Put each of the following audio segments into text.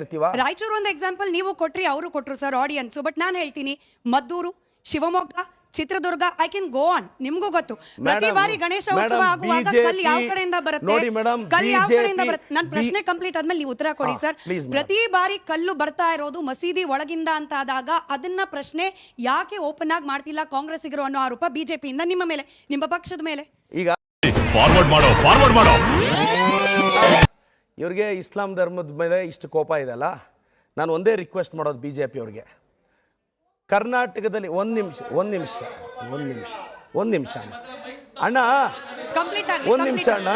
ಇರ್ತೀವ? ರಾಯಚೂರು ಒಂದು ಎಕ್ಸಾಂಪಲ್ ನೀವು ಕೊಟ್ರಿ ಅವರು ಕೊಟ್ರು ಸರ್ ಆಡಿಯನ್ಸ್ ಬಟ್ ನಾನು ಹೇಳ್ತೀನಿ Maddur Shivamogga Chitradurga I can go on ನಿಮ್ಗೂ ಗೊತ್ತು. ಪ್ರತಿ ಬಾರಿ ಗಣೇಶ ಉತ್ಸವ ಆಗುವಾಗ ಕಲ್ ಯಾವ ಕಡೆಯಿಂದ ಬರುತ್ತೆ? ನೋಡಿ madam, ಕಲ್ ಯಾವ ಕಡೆಯಿಂದ ಬರುತ್ತೆ? ನನ್ನ ಪ್ರಶ್ನೆ ಕಂಪ್ಲೀಟ್ ಆದ್ಮೇಲೆ ನೀವು ಉತ್ತರ ಕೊಡಿ ಸರ್ ಪ್ರತಿ ಬಾರಿ ಕಲ್ಲು ಬರ್ತಾ ಇರೋದು ಮಸೀದಿ ಒಳಗಿಂದ ಅಂತ ಆದಾಗ ಅದನ್ನ ಪ್ರಶ್ನೆ ಯಾಕೆ ಓಪನ್ ಆಗಿ ಮಾಡ್ತಿಲ್ಲ ಕಾಂಗ್ರೆಸ್ಸಿಗರು ಅನ್ನೋ ಆರೋಪ ಬಿಜೆಪಿಯಿಂದ ನಿಮ್ಮ ಮೇಲೆ ನಿಮ್ಮ ಪಕ್ಷದ ಮೇಲೆ. ಈಗ ಫಾರ್ವರ್ಡ್ ಮಾಡೋ ಫಾರ್ವರ್ಡ್ ಮಾಡೋ. ಇವ್ರಿಗೆ ಇಸ್ಲಾಂ ಧರ್ಮದ ಮೇಲೆ ಇಷ್ಟು ಕೋಪ ಇದೆಲ್ಲ ನಾನು ಒಂದೇ ರಿಕ್ವೆಸ್ಟ್ ಮಾಡೋದು ಬಿ ಜೆ ಪಿ ಅವ್ರಿಗೆ. ಕರ್ನಾಟಕದಲ್ಲಿ ಒಂದು ನಿಮಿಷ ಒಂದು ನಿಮಿಷ ಒಂದು ನಿಮಿಷ ಒಂದು ನಿಮಿಷ ಅಣ್ಣ. ಕಂಪ್ಲೀಟ್ ಆಗಿ ಒಂದು ನಿಮಿಷ ಅಣ್ಣ.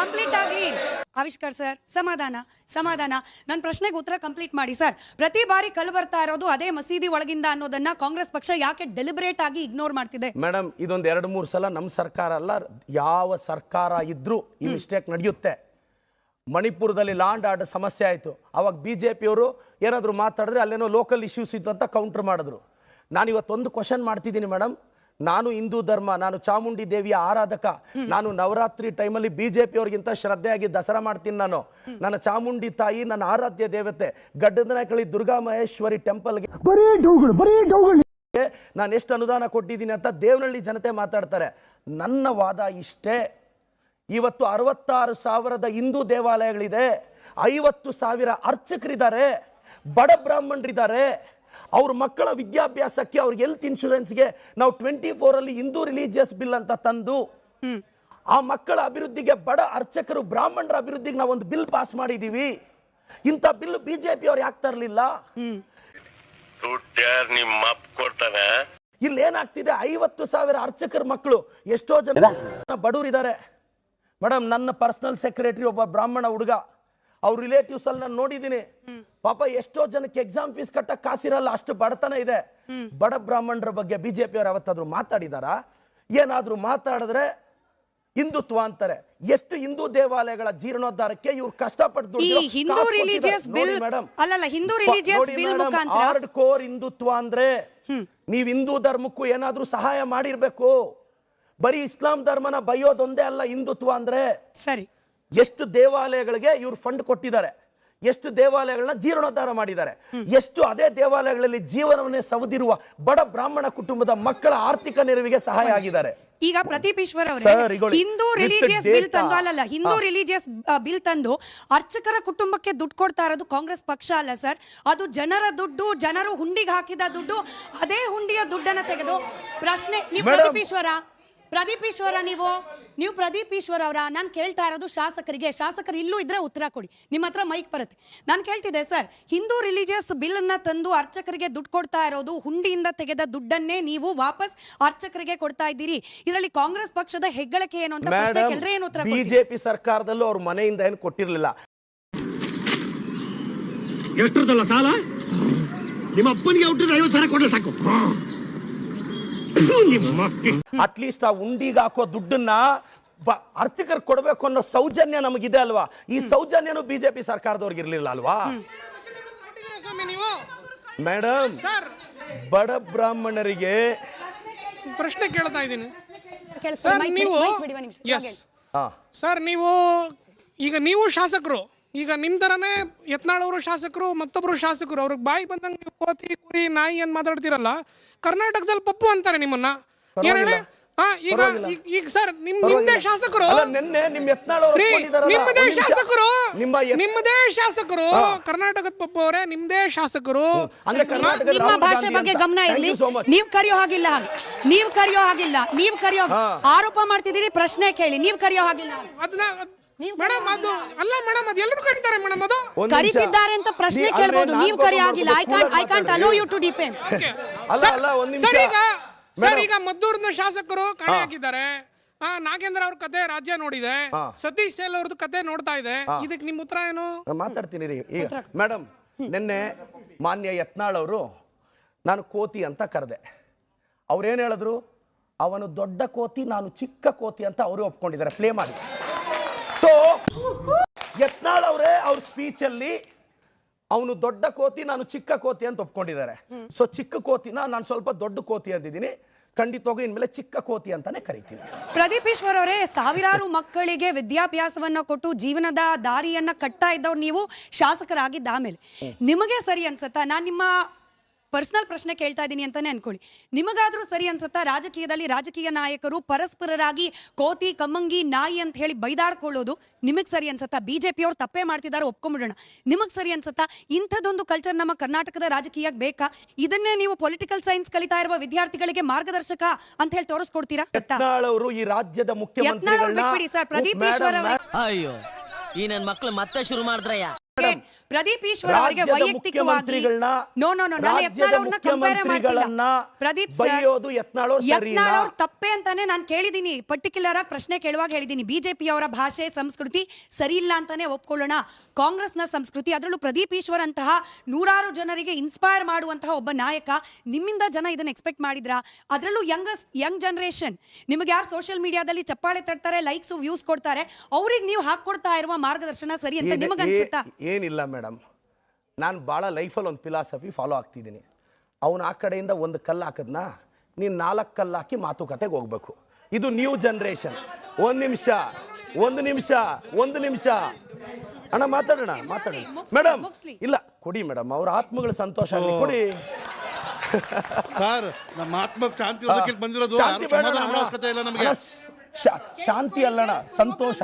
ಕಂಪ್ಲೀಟ್ ಆಗಲಿ. ಆವಿಷ್ಕಾರ ಸರ್ ಸಮಾಧಾನ ಸಮಾಧಾನ. ನನ್ನ ಪ್ರಶ್ನೆಗೆ ಉತ್ತರ ಕಂಪ್ಲೀಟ್ ಮಾಡಿ ಸರ್. ಪ್ರತಿ ಬಾರಿ ಕಲ್ಲು ಬರ್ತಾ ಇರೋದು ಅದೇ ಮಸೀದಿ ಒಳಗಿಂದ ಅನ್ನೋದನ್ನ ಕಾಂಗ್ರೆಸ್ ಪಕ್ಷ ಯಾಕೆ ಡೆಲಿಬರೇಟ್ ಆಗಿ ಇಗ್ನೋರ್ ಮಾಡ್ತಿದೆ? ಮೇಡಮ್ ಇದೊಂದು ಎರಡು ಮೂರು ಸಲ ನಮ್ಮ ಸರ್ಕಾರ ಅಲ್ಲ ಯಾವ ಸರ್ಕಾರ ಇದ್ರೂ ಈ ಮಿಸ್ಟೇಕ್ ನಡೆಯುತ್ತೆ. ಮಣಿಪುರದಲ್ಲಿ ಲ್ಯಾಂಡ್ ಆರ್ಡರ್ ಸಮಸ್ಯೆ ಆಯಿತು. ಅವಾಗ ಬಿ ಜೆ ಪಿಯವರು ಏನಾದರೂ ಮಾತಾಡಿದ್ರೆ ಅಲ್ಲೇನೋ ಲೋಕಲ್ ಇಶ್ಯೂಸ್ ಇತ್ತು ಅಂತ ಕೌಂಟರ್ ಮಾಡಿದ್ರು. ನಾನು ಇವತ್ತೊಂದು ಕ್ವಶನ್ ಮಾಡ್ತಿದ್ದೀನಿ ಮೇಡಮ್ ನಾನು ಹಿಂದೂ ಧರ್ಮ ನಾನು ಚಾಮುಂಡಿ ದೇವಿಯ ಆರಾಧಕ. ನಾನು ನವರಾತ್ರಿ ಟೈಮಲ್ಲಿ ಬಿ ಜೆ ಪಿಯವ್ರಿಗಿಂತ ಶ್ರದ್ಧೆಯಾಗಿ ದಸರಾ ಮಾಡ್ತೀನಿ ನಾನು. ನನ್ನ ಚಾಮುಂಡಿ ತಾಯಿ ನನ್ನ ಆರಾಧ್ಯ ದೇವತೆ ಗಡ್ಡದನಾಯಕಳಿ ದುರ್ಗಾ ಮಹೇಶ್ವರಿ ಟೆಂಪಲ್ಗೆ ಬರೀ ಡೌಗಳು ಬರೀ ಡೌಗಳು. ನಾನು ಎಷ್ಟು ಅನುದಾನ ಕೊಟ್ಟಿದ್ದೀನಿ ಅಂತ ದೇವನಹಳ್ಳಿ ಜನತೆ ಮಾತಾಡ್ತಾರೆ. ನನ್ನ ವಾದ ಇಷ್ಟೇ. ಇವತ್ತು ಅರವತ್ತಾರು ಸಾವಿರದ ಹಿಂದೂ ದೇವಾಲಯಗಳಿದೆ. ಐವತ್ತು ಸಾವಿರ ಅರ್ಚಕರಿದ್ದಾರೆ. ಬಡ ಬ್ರಾಹ್ಮಣರಿದ್ದಾರೆ. ಅವ್ರ ಮಕ್ಕಳ ವಿದ್ಯಾಭ್ಯಾಸಕ್ಕೆ ಅವ್ರಿಗೆ ಹೆಲ್ತ್ ಇನ್ಶೂರೆನ್ಸ್ಗೆ ನಾವು ಟ್ವೆಂಟಿ ಫೋರಲ್ಲಿ ಹಿಂದೂ ರಿಲೀಜಿಯಸ್ ಬಿಲ್ ಅಂತ ತಂದು ಆ ಮಕ್ಕಳ ಅಭಿವೃದ್ಧಿಗೆ ಬಡ ಅರ್ಚಕರು ಬ್ರಾಹ್ಮಣರ ಅಭಿವೃದ್ಧಿಗೆ ನಾವು ಒಂದು ಬಿಲ್ ಪಾಸ್ ಮಾಡಿದ್ದೀವಿ ಇಂಥ ಬಿಲ್ ಬಿ ಜೆ ಪಿ ಅವ್ರು ಯಾಕೆ ತರಲಿಲ್ಲ? ಇಲ್ಲಿ ಏನಾಗ್ತಿದೆ ಐವತ್ತು ಸಾವಿರ ಅರ್ಚಕರ ಮಕ್ಕಳು ಎಷ್ಟೋ ಜನ ಬಡವರಿದ್ದಾರೆ. ಮೇಡಮ್ ನನ್ನ ಪರ್ಸನಲ್ ಸೆಕ್ರೆಟರಿ ಒಬ್ಬ ಬ್ರಾಹ್ಮಣ ಹುಡುಗ. ಅವ್ರ ರಿಲೇಟಿವ್ಸ್ ಅಲ್ಲಿ ನಾನು ನೋಡಿದ್ದೀನಿ ಪಾಪ ಎಷ್ಟೋ ಜನಕ್ಕೆ ಎಕ್ಸಾಮ್ ಫೀಸ್ ಕಟ್ಟಕ್ ಕಾಸಿರಲ್ಲ ಅಷ್ಟು ಬಡತನ ಇದೆ. ಬಡ ಬ್ರಾಹ್ಮಣರ ಬಗ್ಗೆ ಬಿಜೆಪಿ ಅವರು ಯಾವತ್ತಾದ್ರೂ ಮಾತಾಡಿದಾರ? ಏನಾದ್ರೂ ಮಾತಾಡಿದ್ರೆ ಹಿಂದುತ್ವ ಅಂತಾರೆ. ಎಷ್ಟು ಹಿಂದೂ ದೇವಾಲಯಗಳ ಜೀರ್ಣೋದ್ಧಾರಕ್ಕೆ ಇವ್ರು ಕಷ್ಟಪಟ್ಟು ಕೋರ್ ಹಿಂದುತ್ವ ಅಂದ್ರೆ ನೀವ್ ಹಿಂದೂ ಧರ್ಮಕ್ಕೂ ಏನಾದ್ರೂ ಸಹಾಯ ಮಾಡಿರ್ಬೇಕು. ಬರೀ ಇಸ್ಲಾಂ ಧರ್ಮನ ಬೈಯೋದೊಂದೇ ಅಲ್ಲ ಹಿಂದುತ್ವ ಅಂದ್ರೆ ಸರಿ. ಎಷ್ಟು ದೇವಾಲಯಗಳಿಗೆ ಇವ್ರು ಫಂಡ್ ಕೊಟ್ಟಿದ್ದಾರೆ ಎಷ್ಟು ದೇವಾಲಯಗಳನ್ನ ಜೀರ್ಣೋದ್ಧಾರ ಮಾಡಿದ್ದಾರೆ ಎಷ್ಟು ಅದೇ ದೇವಾಲಯಗಳಲ್ಲಿ ಜೀವನವನ್ನೇ ಸವದಿರುವ ಬಡ ಬ್ರಾಹ್ಮಣ ಕುಟುಂಬದ ಮಕ್ಕಳ ಆರ್ಥಿಕ ನೆರವಿಗೆ ಸಹಾಯ ಆಗಿದ್ದಾರೆ. ಈಗ ಪ್ರದೀಪ್ ಈಶ್ವರ್ ಅವರೇ ಹಿಂದೂ ರಿಲಿಜಿಯಸ್ ಬಿಲ್ ತಂದು ಅಲ್ಲಲ್ಲ ಹಿಂದೂ. ರಿಲಿಜಿಯಸ್ ಬಿಲ್ ತಂದು ಅರ್ಚಕರ ಕುಟುಂಬಕ್ಕೆ ದುಡ್ಡು ಕೊಡ್ತಾ ಇರೋದು ಕಾಂಗ್ರೆಸ್ ಪಕ್ಷ ಅಲ್ಲ ಸರ್ ಅದು ಜನರ ದುಡ್ಡು ಜನರು ಹುಂಡಿಗೆ ಹಾಕಿದ ದುಡ್ಡು ಅದೇ ಹುಂಡಿಯ ದುಡ್ಡನ್ನ ತೆಗೆದು ಪ್ರಶ್ನೆ ನೀವು. ಪ್ರದೀಪ್ ಈಶ್ವರ ಪ್ರದೀಪ್ ಈಶ್ವರ ನೀವು ನೀವು ಪ್ರದೀಪ್ ಈಶ್ವರ ಅವರ ನಾನು ಕೇಳ್ತಾ ಇರೋದು ಶಾಸಕರಿಗೆ. ಶಾಸಕರು ಇಲ್ಲೂ ಇದ್ರೆ ಉತ್ತರ ಕೊಡಿ. ನಿಮ್ಮ ಹತ್ರ ಮೈಕ್ ಬರುತ್ತೆ. ನಾನು ಕೇಳ್ತಿದ್ದೆ ಸರ್ ಹಿಂದೂ ರಿಲಿಜಿಯಸ್ ಬಿಲ್ ಅನ್ನ ತಂದು ಅರ್ಚಕರಿಗೆ ದುಡ್ಡು ಕೊಡ್ತಾ ಇರೋದು ಹುಂಡಿಯಿಂದ ತೆಗೆದ ದುಡ್ಡನ್ನೇ ನೀವು ವಾಪಸ್ ಅರ್ಚಕರಿಗೆ ಕೊಡ್ತಾ ಇದ್ದೀರಿ. ಇದರಲ್ಲಿ ಕಾಂಗ್ರೆಸ್ ಪಕ್ಷದ ಹೆಗ್ಗಳಿಕೆ ಏನು ಅಂತ ಪ್ರಶ್ನೆ ಕೇಳಿದ್ರೆ ಏನು ಉತ್ತರ? ಬಿಜೆಪಿ ಸರ್ಕಾರದಲ್ಲೂ ಅವ್ರ ಮನೆಯಿಂದ ಏನು ಕೊಟ್ಟಿರಲಿಲ್ಲ. ಎಷ್ಟರದಲ್ಲ ಸಾಲ? ನಿಮ್ಮ ಅಪ್ಪನಿಗೆ ಹುಟ್ಟಿದ್ರೆ ಐವತ್ತು ಸಾವಿರ ಕೊಡ್ರೆ ಸಾಕು. ಅಟ್ಲೀಸ್ಟ್ ಆ ಉಂಡಿಗೆ ಹಾಕೋ ದುಡ್ಡನ್ನ ಬ- ಅರ್ಚಕರು ಕೊಡಬೇಕು ಅನ್ನೋ ಸೌಜನ್ಯ ನಮಗಿದೆ ಅಲ್ವಾ? ಈ ಸೌಜನ್ಯನು ಬಿಜೆಪಿ ಸರ್ಕಾರದವ್ರಿಗೆ ಇರ್ಲಿಲ್ಲ ಅಲ್ವಾ? ಸ್ವಾಮಿ ನೀವು? ಮೇಡಮ್ ಸರ್ ಬಡ ಬ್ರಾಹ್ಮಣರಿಗೆ ಪ್ರಶ್ನೆ ಕೇಳ್ತಾ ಇದ್ದೀನಿ. ಸರ್ ನೀವು ಈಗ ನೀವು ಶಾಸಕರು ಈಗ ನಿಮ್ ತರನೇ ಯತ್ನಾಳವರು ಶಾಸಕರು ಮತ್ತೊಬ್ರು ಶಾಸಕರು ಅವ್ರಿಗೆ ಬಾಯಿ ಬಂದಂಗೆ ನೀವು ಕೋತಿ ಕುರಿ ನಾಯಿ ಅಂತ ಮಾತಾಡ್ತಿರಲ್ಲ ಕರ್ನಾಟಕದಲ್ಲಿ ಪಪ್ಪು ಅಂತಾರೆ ನಿಮ್ಮನ್ನ. ಏನ್ ಹೇಳಿ? ಹಾ ಈಗ. ಈಗ- ಸರ್ ನಿಮ್ ನಿಮ್ದೇ ಶಾಸಕರು. ಅಲ್ಲ, ನಿನ್ನೆ ನಿಮ್ ನಿಮ್ಮದೇ ಶಾಸಕರು. ನಿಮ್ಮ ನಿಮ್ಮದೇ ಶಾಸಕರು. ಕರ್ನಾಟಕದ ಪಪ್ಪು ಅವರೇ ನಿಮ್ದೇ ಶಾಸಕರು. ನಿಮ್ಮ ಭಾಷೆ ಬಗ್ಗೆ ಗಮನ ಇರಲಿ. ನೀವ್ ಕರೆಯೋ ಹಾಗಿಲ್ಲ ಹಾಗೆ. ನೀವ್ ಕರೆಯೋ ಹಾಗಿಲ್ಲ. ನೀವ್ ಕರೆಯೋ ಆರೋಪ ಮಾಡ್ತಿದ್ದೀರಿ ಪ್ರಶ್ನೆ ಕೇಳಿ. ನೀವ್ ಕರೆಯೋ ಹಾಗಿಲ್ಲ ಹಾಗೆ. ಅದನ್ನ ಮೇಡಮ್ ಅದು ಅಲ್ಲ ಮೇಡಮ್ ಅದು ಎಲ್ಲರೂ ಕರೀತಾರೆ ಮೇಡಮ್ ಅದು. ಒಂದ್ ನಿಮಿಷ. ಕರೀತಿದ್ದಾರೆ ಅಂತ ಪ್ರಶ್ನೆ ನೀ- ಅಂದ್ರೆ ಕೇಳ್ಬೋದು. ನಾನ್ ನೀವ್ ಆಗಿಲ್ಲ. I can't I can't allow you to defend. ಅಲ್ಲ, ಅಲ್ಲ, ಒಂದ್ ನಿಮಿಷ. ಸರ್ ಈಗ ಸರ್. ಈಗ ಮದ್ದೂರಿನ ಶಾಸಕರು ಕಣೆ ಹಾಕಿದ್ದಾರೆ. ಆ ನಾಗೇಂದ್ರ ಅವ್ರ ಕತೆ ರಾಜ್ಯ ನೋಡಿದೆ. ಸತೀಶ್ ಸೇಲ್ ಅವ್ರದ್ದು ಕತೆ ನೋಡ್ತಾ ಇದೆ. ಇದಕ್ಕೆ ನಿಮ್ ಉತ್ತರ ಏನು? ನಾನು ಮಾತಾಡ್ತೀನಿ ರೀ. ಈಗ ಮೇಡಮ್ ನಿನ್ನೆ ಮಾನ್ಯ ಯತ್ನಾಳ್ ಅವರು ನಾನು ಕೋತಿ ಅಂತ ಕರೆದೆ. ಅವ್ರೇನು ಹೇಳಿದ್ರು? ಅವನು ದೊಡ್ಡ ಕೋತಿ ನಾನು ಚಿಕ್ಕ ಕೋತಿ ಅಂತ ಅವರು ಒಪ್ಕೊಂಡಿದ್ದಾರೆ. ಪ್ಲೇ ಮಾಡಿ. ಸೊ ಯತ್ನಾಳ್ ಅವರೇ ಅವ್ರ ಸ್ಪೀಚಲ್ಲಿ ಅವನು ದೊಡ್ಡ ಕೋತಿ, ನಾನು ಚಿಕ್ಕ ಕೋತಿ ಅಂತ ಒಪ್ಕೊಂಡಿದ್ದಾರೆ. ಸೊ ಚಿಕ್ಕ ಕೋತಿನ ನಾನು ಸ್ವಲ್ಪ ದೊಡ್ಡ ಕೋತಿ ಅಂದಿದ್ದೀನಿ. ಖಂಡಿತವಾಗೂ ಇನ್ಮೇಲೆ ಚಿಕ್ಕ ಕೋತಿ ಅಂತಾನೆ ಕರಿತೀನಿ. ಪ್ರದೀಪ್ ಈಶ್ವರ್ ಅವರೇ, ಸಾವಿರಾರು ಮಕ್ಕಳಿಗೆ ವಿದ್ಯಾಭ್ಯಾಸವನ್ನ ಕೊಟ್ಟು ಜೀವನದ ದಾರಿಯನ್ನ ಕಟ್ತಾ ಇದ್ದವ್ರು ನೀವು ಶಾಸಕರಾಗಿದ್ದ ಆಮೇಲೆ ನಿಮಗೆ ಸರಿ ಅನ್ಸತ್ತಾ? ನಾನು ನಿಮ್ಮ ಪರ್ಸನಲ್ ಪ್ರಶ್ನೆ ಕೇಳ್ತಾ ಇದ್ದೀನಿ ಅಂತಾನೆ ಅನ್ಕೊಳ್ಳಿ. ನಿಮಗಾದ್ರೂ ಸರಿ ಅನ್ಸುತ್ತಾ? ರಾಜಕೀಯದಲ್ಲಿ ರಾಜಕೀಯ ನಾಯಕರು ಪರಸ್ಪರರಾಗಿ ಕೋತಿ ಕಮ್ಮಂಗಿ ನಾಯಿ ಅಂತ ಹೇಳಿ ಬೈದಾಡ್ಕೊಳ್ಳೋದು ನಿಮಗೆ ಸರಿ ಅನ್ಸುತ್ತಾ? ಬಿಜೆಪಿ ಅವ್ರು ತಪ್ಪೇ ಮಾಡ್ತಿದ್ದಾರೆ ಒಪ್ಕೊಂಬಿಡೋಣ. ನಿಮಗೆ ಸರಿ ಅನ್ಸುತ್ತಾ? ಇಂಥದ್ದೊಂದು ಕಲ್ಚರ್ ನಮ್ಮ ಕರ್ನಾಟಕದ ರಾಜಕೀಯಕ್ಕೆ ಬೇಕಾ? ಇದನ್ನೇ ನೀವು ಪೊಲಿಟಿಕಲ್ ಸೈನ್ಸ್ ಕಲಿತಾ ಇರುವ ವಿದ್ಯಾರ್ಥಿಗಳಿಗೆ ಮಾರ್ಗದರ್ಶಕ ಅಂತ ಹೇಳಿ ತೋರಿಸ್ಕೊಡ್ತೀರಾ? ಅವರು ಈ ರಾಜ್ಯದ ಯತ್ನಾಳ್ ಅವ್ರು ಬಿಟ್ಬಿಡಿ ಸರ್. ಪ್ರದೀಪ್ ಈಶ್ವರ್ ಅವರಿಗೆ ಅಯ್ಯೋ ಈ ನನ್ನ ಮಕ್ಕಳು ಮತ್ತೆ ಶುರು ಮಾಡಿದ್ರಯ್ಯ. ಪ್ರದೀಪ್ ಈಶ್ವರ್ ಅವರಿಗೆ ವೈಯಕ್ತಿಕವಾಗಿ ನೋ ನೋ ನೋ ನಾನು ಯತ್ನಾಳ್ ಅವ್ರನ್ನ ಕಂಪೇರ್ ಮಾಡ್ತಿಲ್ಲ. ಪ್ರದೀಪ್? ಯತ್ನಾಳ್ ಅವ್ರು ತಪ್ಪೇ ಅಂತಾನೆ ನಾನು ಕೇಳಿದೀನಿ. ಪರ್ಟಿಕ್ಯುಲರ್ ಆಗಿ ಪ್ರಶ್ನೆ ಕೇಳುವಾಗ ಹೇಳಿದೀನಿ. ಬಿಜೆಪಿ ಅವರ ಭಾಷೆ ಸಂಸ್ಕೃತಿ ಸರಿ ಇಲ್ಲ ಅಂತಾನೆ ಒಪ್ಕೊಳ್ಳೋಣ. ಕಾಂಗ್ರೆಸ್ನ ಸಂಸ್ಕೃತಿ ಅದರಲ್ಲೂ ಪ್ರದೀಪ್ ಈಶ್ವರ್ ಅಂತಹ ನೂರಾರು ಜನರಿಗೆ ಇನ್ಸ್ಪೈರ್ ಮಾಡುವಂತಹ ಒಬ್ಬ ನಾಯಕ ನಿಮ್ಮಿಂದ ಜನ ಇದನ್ನು ಎಕ್ಸ್ಪೆಕ್ಟ್ ಮಾಡಿದ್ರಾ? ಅದರಲ್ಲೂ ಯಂಗಸ್ಟ್ ಯಂಗ್ ಜನರೇಷನ್ ನಿಮಗೆ ಯಾರು ಸೋಷಿಯಲ್ ಮೀಡಿಯಾದಲ್ಲಿ ಚಪ್ಪಾಳೆ ತಟ್ತಾರೆ ಲೈಕ್ಸ್ ವ್ಯೂಸ್ ಕೊಡ್ತಾರೆ ಅವ್ರಿಗೆ ನೀವು ಹಾಕೊಡ್ತಾ ಇರುವ ಮಾರ್ಗದರ್ಶನ ಸರಿ ಅಂತ ನಿಮಗೆ ಅನ್ಸುತ್ತಾ? ಏನಿಲ್ಲ ಮೇಡಮ್ ನಾನು ಭಾಳ ಲೈಫಲ್ಲಿ ಒಂದು ಫಿಲಾಸಫಿ ಫಾಲೋ ಆಗ್ತಿದ್ದೀನಿ. ಅವನು ಆ ಕಡೆಯಿಂದ ಒಂದು ಕಲ್ಲು ಹಾಕದ್ನ? ನೀನು ನಾಲ್ಕು ಕಲ್ಲು ಹಾಕಿ ಮಾತುಕತೆಗೆ ಹೋಗ್ಬೇಕು. ಇದು ನ್ಯೂ ಜನ್ರೇಷನ್ ಒಂದು ನಿಮಿಷ ಒಂದು ನಿಮಿಷ ಒಂದು ನಿಮಿಷ. ಅಣ್ಣ ಮಾತಾಡೋಣ ಮಾತಾಡೋಣ. ಮೇಡಮ್ ಇಲ್ಲ ಕೊಡಿ ಮೇಡಮ್ ಅವ್ರ ಆತ್ಮಗಳ ಸಂತೋಷ ಆಗ್ಲಿ ಕೊಡಿ. ಸರ್ ನಮ್ಮ ಆತ್ಮಕ್ಕೆ ಶಾಂತಿ ಬಂದಿರೋದು ಶಾಂತಿ ಬೇಡ ಸಮಾಧಾನ ಅಣ್ಣ. ಮಾಡೋ ಅವಶ್ಯಕತೆ ಇಲ್ಲ ನಮಗೆ. ಶಾ- ಶಾಂತಿ ಅಲ್ಲಣ್ಣ ಸಂತೋಷ.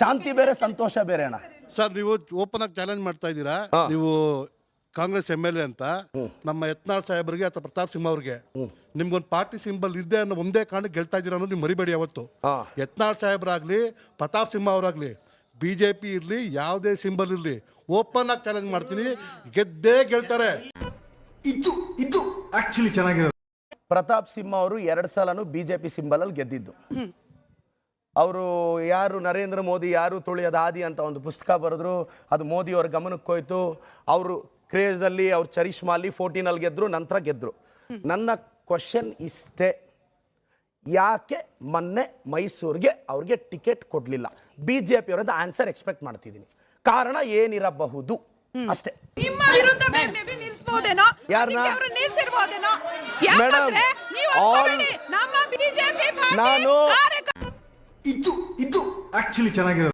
ಶಾಂತಿ ಬೇರೆ ಸಂತೋಷ ಬೇರೆ ಅಣ್ಣ. ಸರ್ ನೀವು ಓಪನ್ ಆಗಿ ಚಾಲೆಂಜ್ ಮಾಡ್ತಾ ಇದ್ದೀರಾ? ನೀವು ಕಾಂಗ್ರೆಸ್ ಎಂ ಎಲ್ ಎ ಅಂತ ನಮ್ಮ ಯತ್ನಾಳ್ ಸಾಹೇಬರಿಗೆ ಅಥವಾ ಪ್ರತಾಪ್ ಸಿಂಹ ಅವ್ರಿಗೆ ನಿಮ್ಗೊಂದು ಪಾರ್ಟಿ ಸಿಂಬಲ್ ಇದೆ ಅನ್ನೋ ಒಂದೇ ಕಾರಣಕ್ಕೆ ಗೆಲ್ತಾ ಇದ್ದೀರಾ ಅನ್ನೋದು ನೀವು ಮರಿಬೇಡಿ ಅವತ್ತು ಹಾ. ಯತ್ನಾಳ್ ಸಾಹೇಬ್ರಾಗ್ಲಿ ಪ್ರತಾಪ್ ಸಿಂಹ ಅವರಾಗ್ಲಿ ಬಿ ಜೆ ಪಿ ಇರಲಿ ಯಾವುದೇ ಸಿಂಬಲ್ ಇರಲಿ ಓಪನ್ ಆಗಿ ಚಾಲೆಂಜ್ ಮಾಡ್ತೀನಿ ಗೆದ್ದೇ ಗೆಲ್ತಾರೆ. ಇದು ಇದು ಆಕ್ಚುಲಿ ಚೆನ್ನಾಗಿರೋದು. ಪ್ರತಾಪ್ ಸಿಂಹ ಅವರು ಎರಡು ಸಲನು ಬಿ ಜೆ ಪಿ ಸಿಂಬಲಲ್ಲಿ ಗೆದ್ದಿದ್ದು. ಅವರು ಯಾರು ನರೇಂದ್ರ ಮೋದಿ ಯಾರು ತುಳಿಯೋದು ಆದಿ ಅಂತ ಒಂದು ಪುಸ್ತಕ ಬರೆದ್ರು ಅದು ಮೋದಿಯವರ ಗಮನಕ್ಕೆ ಹೋಯ್ತು. ಅವರು ಕ್ರೇಜಲ್ಲಿ ಅವ್ರು ಚರಿಷ್ಮಾಲಿ ಫೋರ್ಟೀನಲ್ಲಿ ಗೆದ್ರು ನಂತರ ಗೆದ್ರು. ನನ್ನ ಕ್ವಶನ್ ಇಷ್ಟೇ. ಯಾಕೆ ಮೊನ್ನೆ ಮೈಸೂರಿಗೆ ಅವ್ರಿಗೆ ಟಿಕೆಟ್ ಕೊಡಲಿಲ್ಲ? ಬಿ ಜೆ ಪಿಯವರಿಂದ ಆನ್ಸರ್ ಎಕ್ಸ್ಪೆಕ್ಟ್ ಮಾಡ್ತಿದ್ದೀನಿ. ಕಾರಣ ಏನಿರಬಹುದು? ಅಷ್ಟೇ. ನಿಮ್ಮ ವಿರುದ್ಧ ಮೇಬಿ ಯಾಕಂದ್ರೆ ನೀವು ನಮ್ಮ ಬಿಜೆಪಿ ನಾನು- ಇದು ಇದು ಆಕ್ಚುಲಿ ಚೆನ್ನಾಗಿರೋದು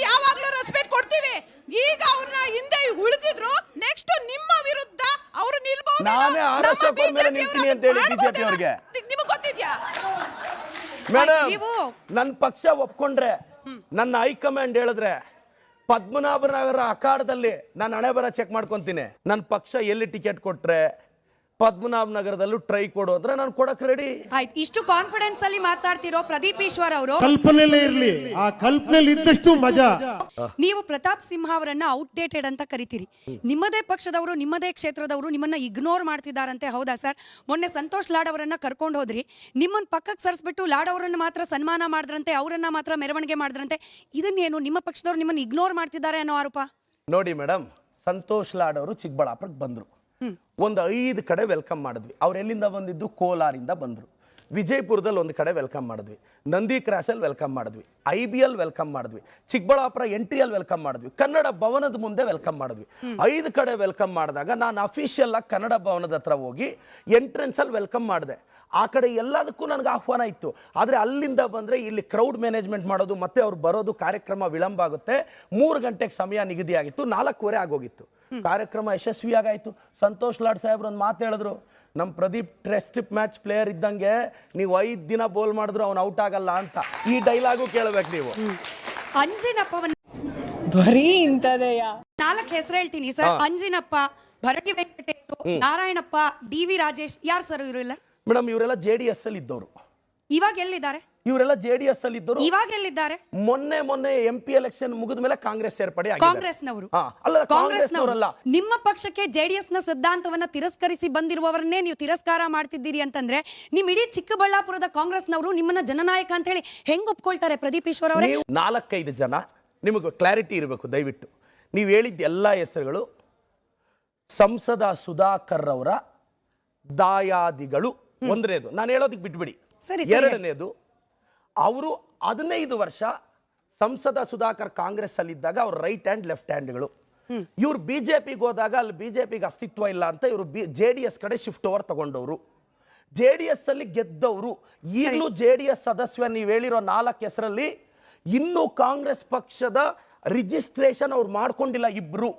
ಯಾವಾಗ್ಲೂ ರೆಸ್ಪೆಕ್ಟ್ ಕೊಡ್ತೀವಿ. ಈಗ ಅವ್ರನ್ನ ಹಿಂದೆ ಉಳಿದಿದ್ರು ನೆಕ್ಸ್ಟ್ ನಿಮ್ಮ ವಿರುದ್ಧ ಅವರು ನಿಲ್ಬಹುದು ನಾನೇ ಮೇಲೆ ನಿಲ್ತೀನಿ ಅಂತ ಹೇಳಿ ಬಿಜೆಪಿ ಅವ್ರಿಗೆ. ಮೇಡಮ್ ನೀವು- ನನ್ನ ಪಕ್ಷ ಒಪ್ಕೊಂಡ್ರೆ ನನ್ನ ಹೈಕಮಾಂಡ್ ಹೇಳಿದ್ರೆ ಪದ್ಮನಾಭನಗರ ಅಖಾಡದಲ್ಲಿ ನಾನು ಹಣೆ ಬರ ಚೆಕ್ ಮಾಡ್ಕೊಂತೀನಿ. ನನ್ನ ಪಕ್ಷ ಎಲ್ಲಿ ಟಿಕೆಟ್ ಕೊಟ್ರೆ ಪದ್ಮನಾಭ ನಗರದಲ್ಲೂ ಟ್ರೈ ಕೊಡು ಅಂದ್ರೆ ನಾನು ಕೊಡಕ್ ರೆಡಿ ಆಯ್ತು ಇಷ್ಟು ಕಾನ್ಫಿಡೆನ್ಸ್ ಅಲ್ಲಿ ಮಾತಾಡ್ತಿರೋ ಪ್ರದೀಪ್ ಈಶ್ವರ್ ಅವರು. ಕಲ್ಪನೆಲೇ ಇರ್ಲಿ ಆ ಕಲ್ಪನೆಲಿ ಇದ್ದಷ್ಟು ಮಜಾ. ನೀವು ಪ್ರತಾಪ್ ಸಿಂಹ ಅವರನ್ನ ಔಟ್ಡೇಟೆಡ್ ಅಂತ ಕರಿತೀರಿ. ನಿಮ್ಮದೇ ಪಕ್ಷದವರು ನಿಮ್ಮದೇ ಕ್ಷೇತ್ರದವರು ನಿಮ್ಮನ್ನ ಇಗ್ನೋರ್ ಮಾಡ್ತಿದಾರಂತೆ ಹೌದಾ ಸರ್ ಮೊನ್ನೆ ಸಂತೋಷ್ ಲಾಡ್ ಅವರನ್ನ ಕರ್ಕೊಂಡು ಹೋದ್ರಿ. ನಿಮ್ಮನ್ನ ಪಕ್ಕಕ್ಕೆ ಸರಿಸ್ಬಿಟ್ಟು ಲಾಡ್ ಅವರನ್ನ ಮಾತ್ರ ಸನ್ಮಾನ ಮಾಡಿದ್ರಂತೆ ಅವರನ್ನ ಮಾತ್ರ ಮೆರವಣಿಗೆ ಮಾಡಿದ್ರಂತೆ. ಇದನ್ನೇನು ನಿಮ್ಮ ಪಕ್ಷದವರು ನಿಮ್ಮನ್ನ ಇಗ್ನೋರ್ ಮಾಡ್ತಿದ್ದಾರೆ ಅನ್ನೋ ಆರೋಪ? ನೋಡಿ ಮೇಡಮ್ ಸಂತೋಷ್ ಲಾಡ್ ಅವರು ಚಿಕ್ಕಬಳ್ಳಾಪುರಕ್ಕೆ ಬಂದರು. ಒಂದು ಐದು ಕಡೆ ವೆಲ್ಕಮ್ ಮಾಡಿದ್ವಿ. ಅವ್ರು ಎಲ್ಲಿಂದ ಬಂದಿದ್ದು? ಕೋಲಾರಿಂದ ಬಂದರು. ವಿಜಯಪುರದಲ್ಲಿ ಒಂದು ಕಡೆ ವೆಲ್ಕಮ್ ಮಾಡಿದ್ವಿ. ನಂದಿ ಕ್ರಾಸಲ್ಲಿ ವೆಲ್ಕಮ್ ಮಾಡಿದ್ವಿ. ಐ ಬಿ ಎಲ್ ವೆಲ್ಕಮ್ ಮಾಡಿದ್ವಿ. ಚಿಕ್ಕಬಳ್ಳಾಪುರ ಎಂಟ್ರಿಯಲ್ಲಿ ವೆಲ್ಕಮ್ ಮಾಡಿದ್ವಿ. ಕನ್ನಡ ಭವನದ ಮುಂದೆ ವೆಲ್ಕಮ್ ಮಾಡಿದ್ವಿ. ಐದು ಕಡೆ ವೆಲ್ಕಮ್ ಮಾಡಿದಾಗ ನಾನು ಅಫಿಷಿಯಲ್ ಆಗಿ ಕನ್ನಡ ಭವನದ ಹತ್ರ ಹೋಗಿ ಎಂಟ್ರೆನ್ಸಲ್ಲಿ ವೆಲ್ಕಮ್ ಮಾಡಿದೆ. ಆ ಕಡೆ ಎಲ್ಲದಕ್ಕೂ ನನಗೆ ಆಹ್ವಾನ ಇತ್ತು. ಆದರೆ ಅಲ್ಲಿಂದ ಬಂದರೆ ಇಲ್ಲಿ ಕ್ರೌಡ್ ಮ್ಯಾನೇಜ್ಮೆಂಟ್ ಮಾಡೋದು ಮತ್ತೆ ಅವ್ರು ಬರೋದು ಕಾರ್ಯಕ್ರಮ ವಿಳಂಬ ಆಗುತ್ತೆ. ಮೂರು ಗಂಟೆಗೆ ಸಮಯ ನಿಗದಿಯಾಗಿತ್ತು. ನಾಲ್ಕೂವರೆ ಆಗೋಗಿತ್ತು. ಕಾರ್ಯಕ್ರಮ ಯಶಸ್ವಿಯಾಗಾಯಿತು. ಸಂತೋಷ್ ಲಾಡ್ ಸಾಹೇಬ್ರು ಒಂದು ಮಾತು ಹೇಳಿದ್ರು. ನಮ್ಮ ಪ್ರದೀಪ್ ಟೆಸ್ಟ್ ಮ್ಯಾಚ್ ಪ್ಲೇಯರ್ ಇದ್ದಂಗೆ ನೀವು ಐದು ದಿನ ಬೋಲ್ ಮಾಡಿದ್ರು ಅವ್ನು ಔಟ್ ಆಗಲ್ಲ ಅಂತ. ಈ ಡೈಲಾಗು ಕೇಳಬೇಕು ನೀವು. ಅಂಜಿನಪ್ಪ ಬರೀ ಇಂಥದೆಯ? ನಾಲ್ಕು ಹೆಸರು ಹೇಳ್ತೀನಿ sir. Anjinappa Bharati Venkatesh Narayanappa D V Rajesh ಯಾರು ಸರ್ ಇವರೆಲ್ಲ ಮೇಡಮ್ ಇವರೆಲ್ಲ ಜೆ ಡಿ ಎಸ್ ಅಲ್ಲಿ ಇದ್ದವರು ಇವಾಗ ಎಲ್ಲಿದ್ದಾರೆ? ಇವರೆಲ್ಲ ಜೆ ಡಿ ಎಸ್ ಅಲ್ಲಿ ಇದ್ದರು ಇವಾಗ ಎಲ್ಲಿದ್ದಾರೆ? ಮೊನ್ನೆ ಮೊನ್ನೆ ಎಂ ಪಿ ಎಲೆಕ್ಷನ್ ಮುಗಿದ ಮೇಲೆ ಕಾಂಗ್ರೆಸ್ ಸೇರ್ಪಡೆ ಕಾಂಗ್ರೆಸ್ ಕಾಂಗ್ರೆಸ್ನವರು. ಅಲ್ಲ ಕಾಂಗ್ರೆಸ್ನವರಲ್ಲ. ನಿಮ್ಮ ಪಕ್ಷಕ್ಕೆ ಜೆಡಿಎಸ್ನ ಸಿದ್ಧಾಂತವನ್ನ ತಿರಸ್ಕರಿಸಿ ಬಂದಿರುವವರನ್ನೇ ನೀವು ತಿರಸ್ಕಾರ ಮಾಡ್ತಿದ್ದೀರಿ ಅಂತಂದ್ರೆ ನಿಮ್ ಇಡೀ ಚಿಕ್ಕಬಳ್ಳಾಪುರದ ಕಾಂಗ್ರೆಸ್ನವರು ನಿಮ್ಮನ್ನ ಜನನಾಯಕ ಅಂತ ಹೇಳಿ ಹೆಂಗ್ ಒಪ್ಕೊಳ್ತಾರೆ ಪ್ರದೀಪ್ ಈಶ್ವರ್ ಅವರೇ? ನಾಲ್ಕೈದು ಜನ ನಿಮಗೆ ಕ್ಲಾರಿಟಿ ಇರಬೇಕು ದಯವಿಟ್ಟು. ನೀವು ಹೇಳಿದ್ದ ಎಲ್ಲ ಹೆಸರುಗಳು ಸಂಸದ ಸುಧಾಕರ್ ಅವರ ದಾಯಾದಿಗಳು. ಒಂದನೇದು. ನಾನು ಹೇಳೋದಕ್ಕೆ ಬಿಟ್ಬಿಡಿ. ಎರಡನೇದು ಅವರು ಹದಿನೈದು ವರ್ಷ ಸಂಸದ ಸುಧಾಕರ್ ಕಾಂಗ್ರೆಸ್ ಅಲ್ಲಿದ್ದಾಗ ಅವ್ರ ರೈಟ್ ಹ್ಯಾಂಡ್ ಲೆಫ್ಟ್ ಹ್ಯಾಂಡ್ಗಳು ಇವ್ರು ಬಿಜೆಪಿಗೆ ಹೋದಾಗ ಅಲ್ಲಿ ಬಿಜೆಪಿಗೆ ಅಸ್ತಿತ್ವ ಇಲ್ಲ ಅಂತ ಇವರು ಬಿ ಜೆ ಡಿ ಎಸ್ ಕಡೆ ಶಿಫ್ಟ್ ಓವರ್ ತಗೊಂಡವರು. ಜೆ ಡಿ ಎಸ್ ಅಲ್ಲಿ ಗೆದ್ದವರು. ಈಗಲೂ ಜೆ ಡಿ ಎಸ್ ಸದಸ್ಯ ನೀವು ಹೇಳಿರೋ ನಾಲ್ಕು ಹೆಸರಲ್ಲಿ ಇನ್ನೂ ಕಾಂಗ್ರೆಸ್ ಪಕ್ಷದ ರಿಜಿಸ್ಟ್ರೇಷನ್ ಅವ್ರು ಮಾಡ್ಕೊಂಡಿಲ್ಲ ಇಬ್ರು.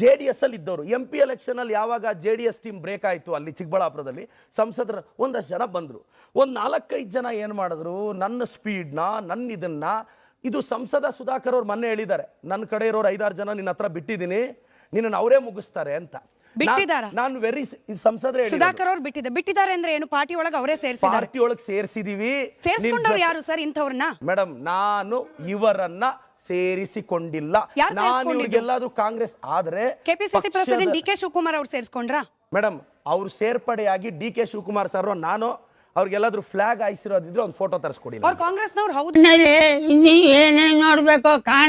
ಜೆ ಡಿ ಎಸ್ ಅಲ್ಲಿ ಇದ್ದವರು ಎಂ ಪಿ ಎಲೆಕ್ಷನ್ ಅಲ್ಲಿ ಯಾವಾಗ J D S team break ಆಯಿತು ಅಲ್ಲಿ ಚಿಕ್ಕಬಳ್ಳಾಪುರದಲ್ಲಿ ಸಂಸದರ ಒಂದಷ್ಟು ಜನ ಬಂದರು. ಒಂದು ನಾಲ್ಕೈದು ಜನ ಏನು ಮಾಡಿದ್ರು ನನ್ನ ಸ್ಪೀಡ್ನ ನನ್ನ ಇದನ್ನ ಇದು ಸಂಸದ ಸುಧಾಕರ್ ಅವ್ರು ಮೊನ್ನೆ ಹೇಳಿದ್ದಾರೆ ನನ್ನ ಕಡೆ ಇರೋರು ಐದಾರು ಜನ ನಿನ್ನ ಹತ್ರ ಬಿಟ್ಟಿದ್ದೀನಿ ನಿನ್ನನ್ನು ಅವರೇ ಮುಗಿಸ್ತಾರೆ ಅಂತ. ಬಿಟ್ಟಿದ್ದಾರಾ? ನಾನು ವೆರಿ ಸಂಸದ್ರೆ ಸುಧಾಕರ್ ಅವ್ರು ಬಿಟ್ಟಿದ್ದೆ ಬಿಟ್ಟಿದ್ದಾರೆ ಅಂದ್ರೆ ಏನು? ಪಾರ್ಟಿ ಒಳಗೆ ಅವರೇ ಸೇರಿಸಿದ್ದಾರೆ. ಪಾರ್ಟಿ ಒಳಗೆ ಸೇರಿಸಿದೀವಿ. ಸೇರಿಸ್ಕೊಂಡವ್ರು ಯಾರು ಸರ್ ಇಂಥವ್ರನ್ನ? ಮೇಡಮ್ ನಾನು ಇವರನ್ನ ಸೇರಿಸಿಕೊಂಡಿಲ್ಲ. ಯಾರ್ ನಾನು ಎಲ್ಲಾದ್ರೂ ಕಾಂಗ್ರೆಸ್ ಆದ್ರೆ KPCC president D K Shivakumar ಅವ್ರು ಸೇರಿಸ್ಕೊಂಡ್ರಾ? ಮೇಡಮ್ ಅವ್ರು ಸೇರ್ಪಡೆಯಾಗಿ ಡಿ ಕೆ ಶಿವಕುಮಾರ್ ಸರ್ ನಾನು ಅವ್ರಿಗೆಲ್ಲಾದ್ರೂ ಫ್ಲಾಗ್ ಹಾಯಿಸಿರೋದಿದ್ರೆ ಒಂದು ಫೋಟೋ ತರಿಸ್ಕೊಡಿ. ಅವ್ರು ಕಾಂಗ್ರೆಸ್ನವ್ರು ಹೌದು. ಏನೇನ್ ನೋಡ್ಬೇಕು ಕಾಣ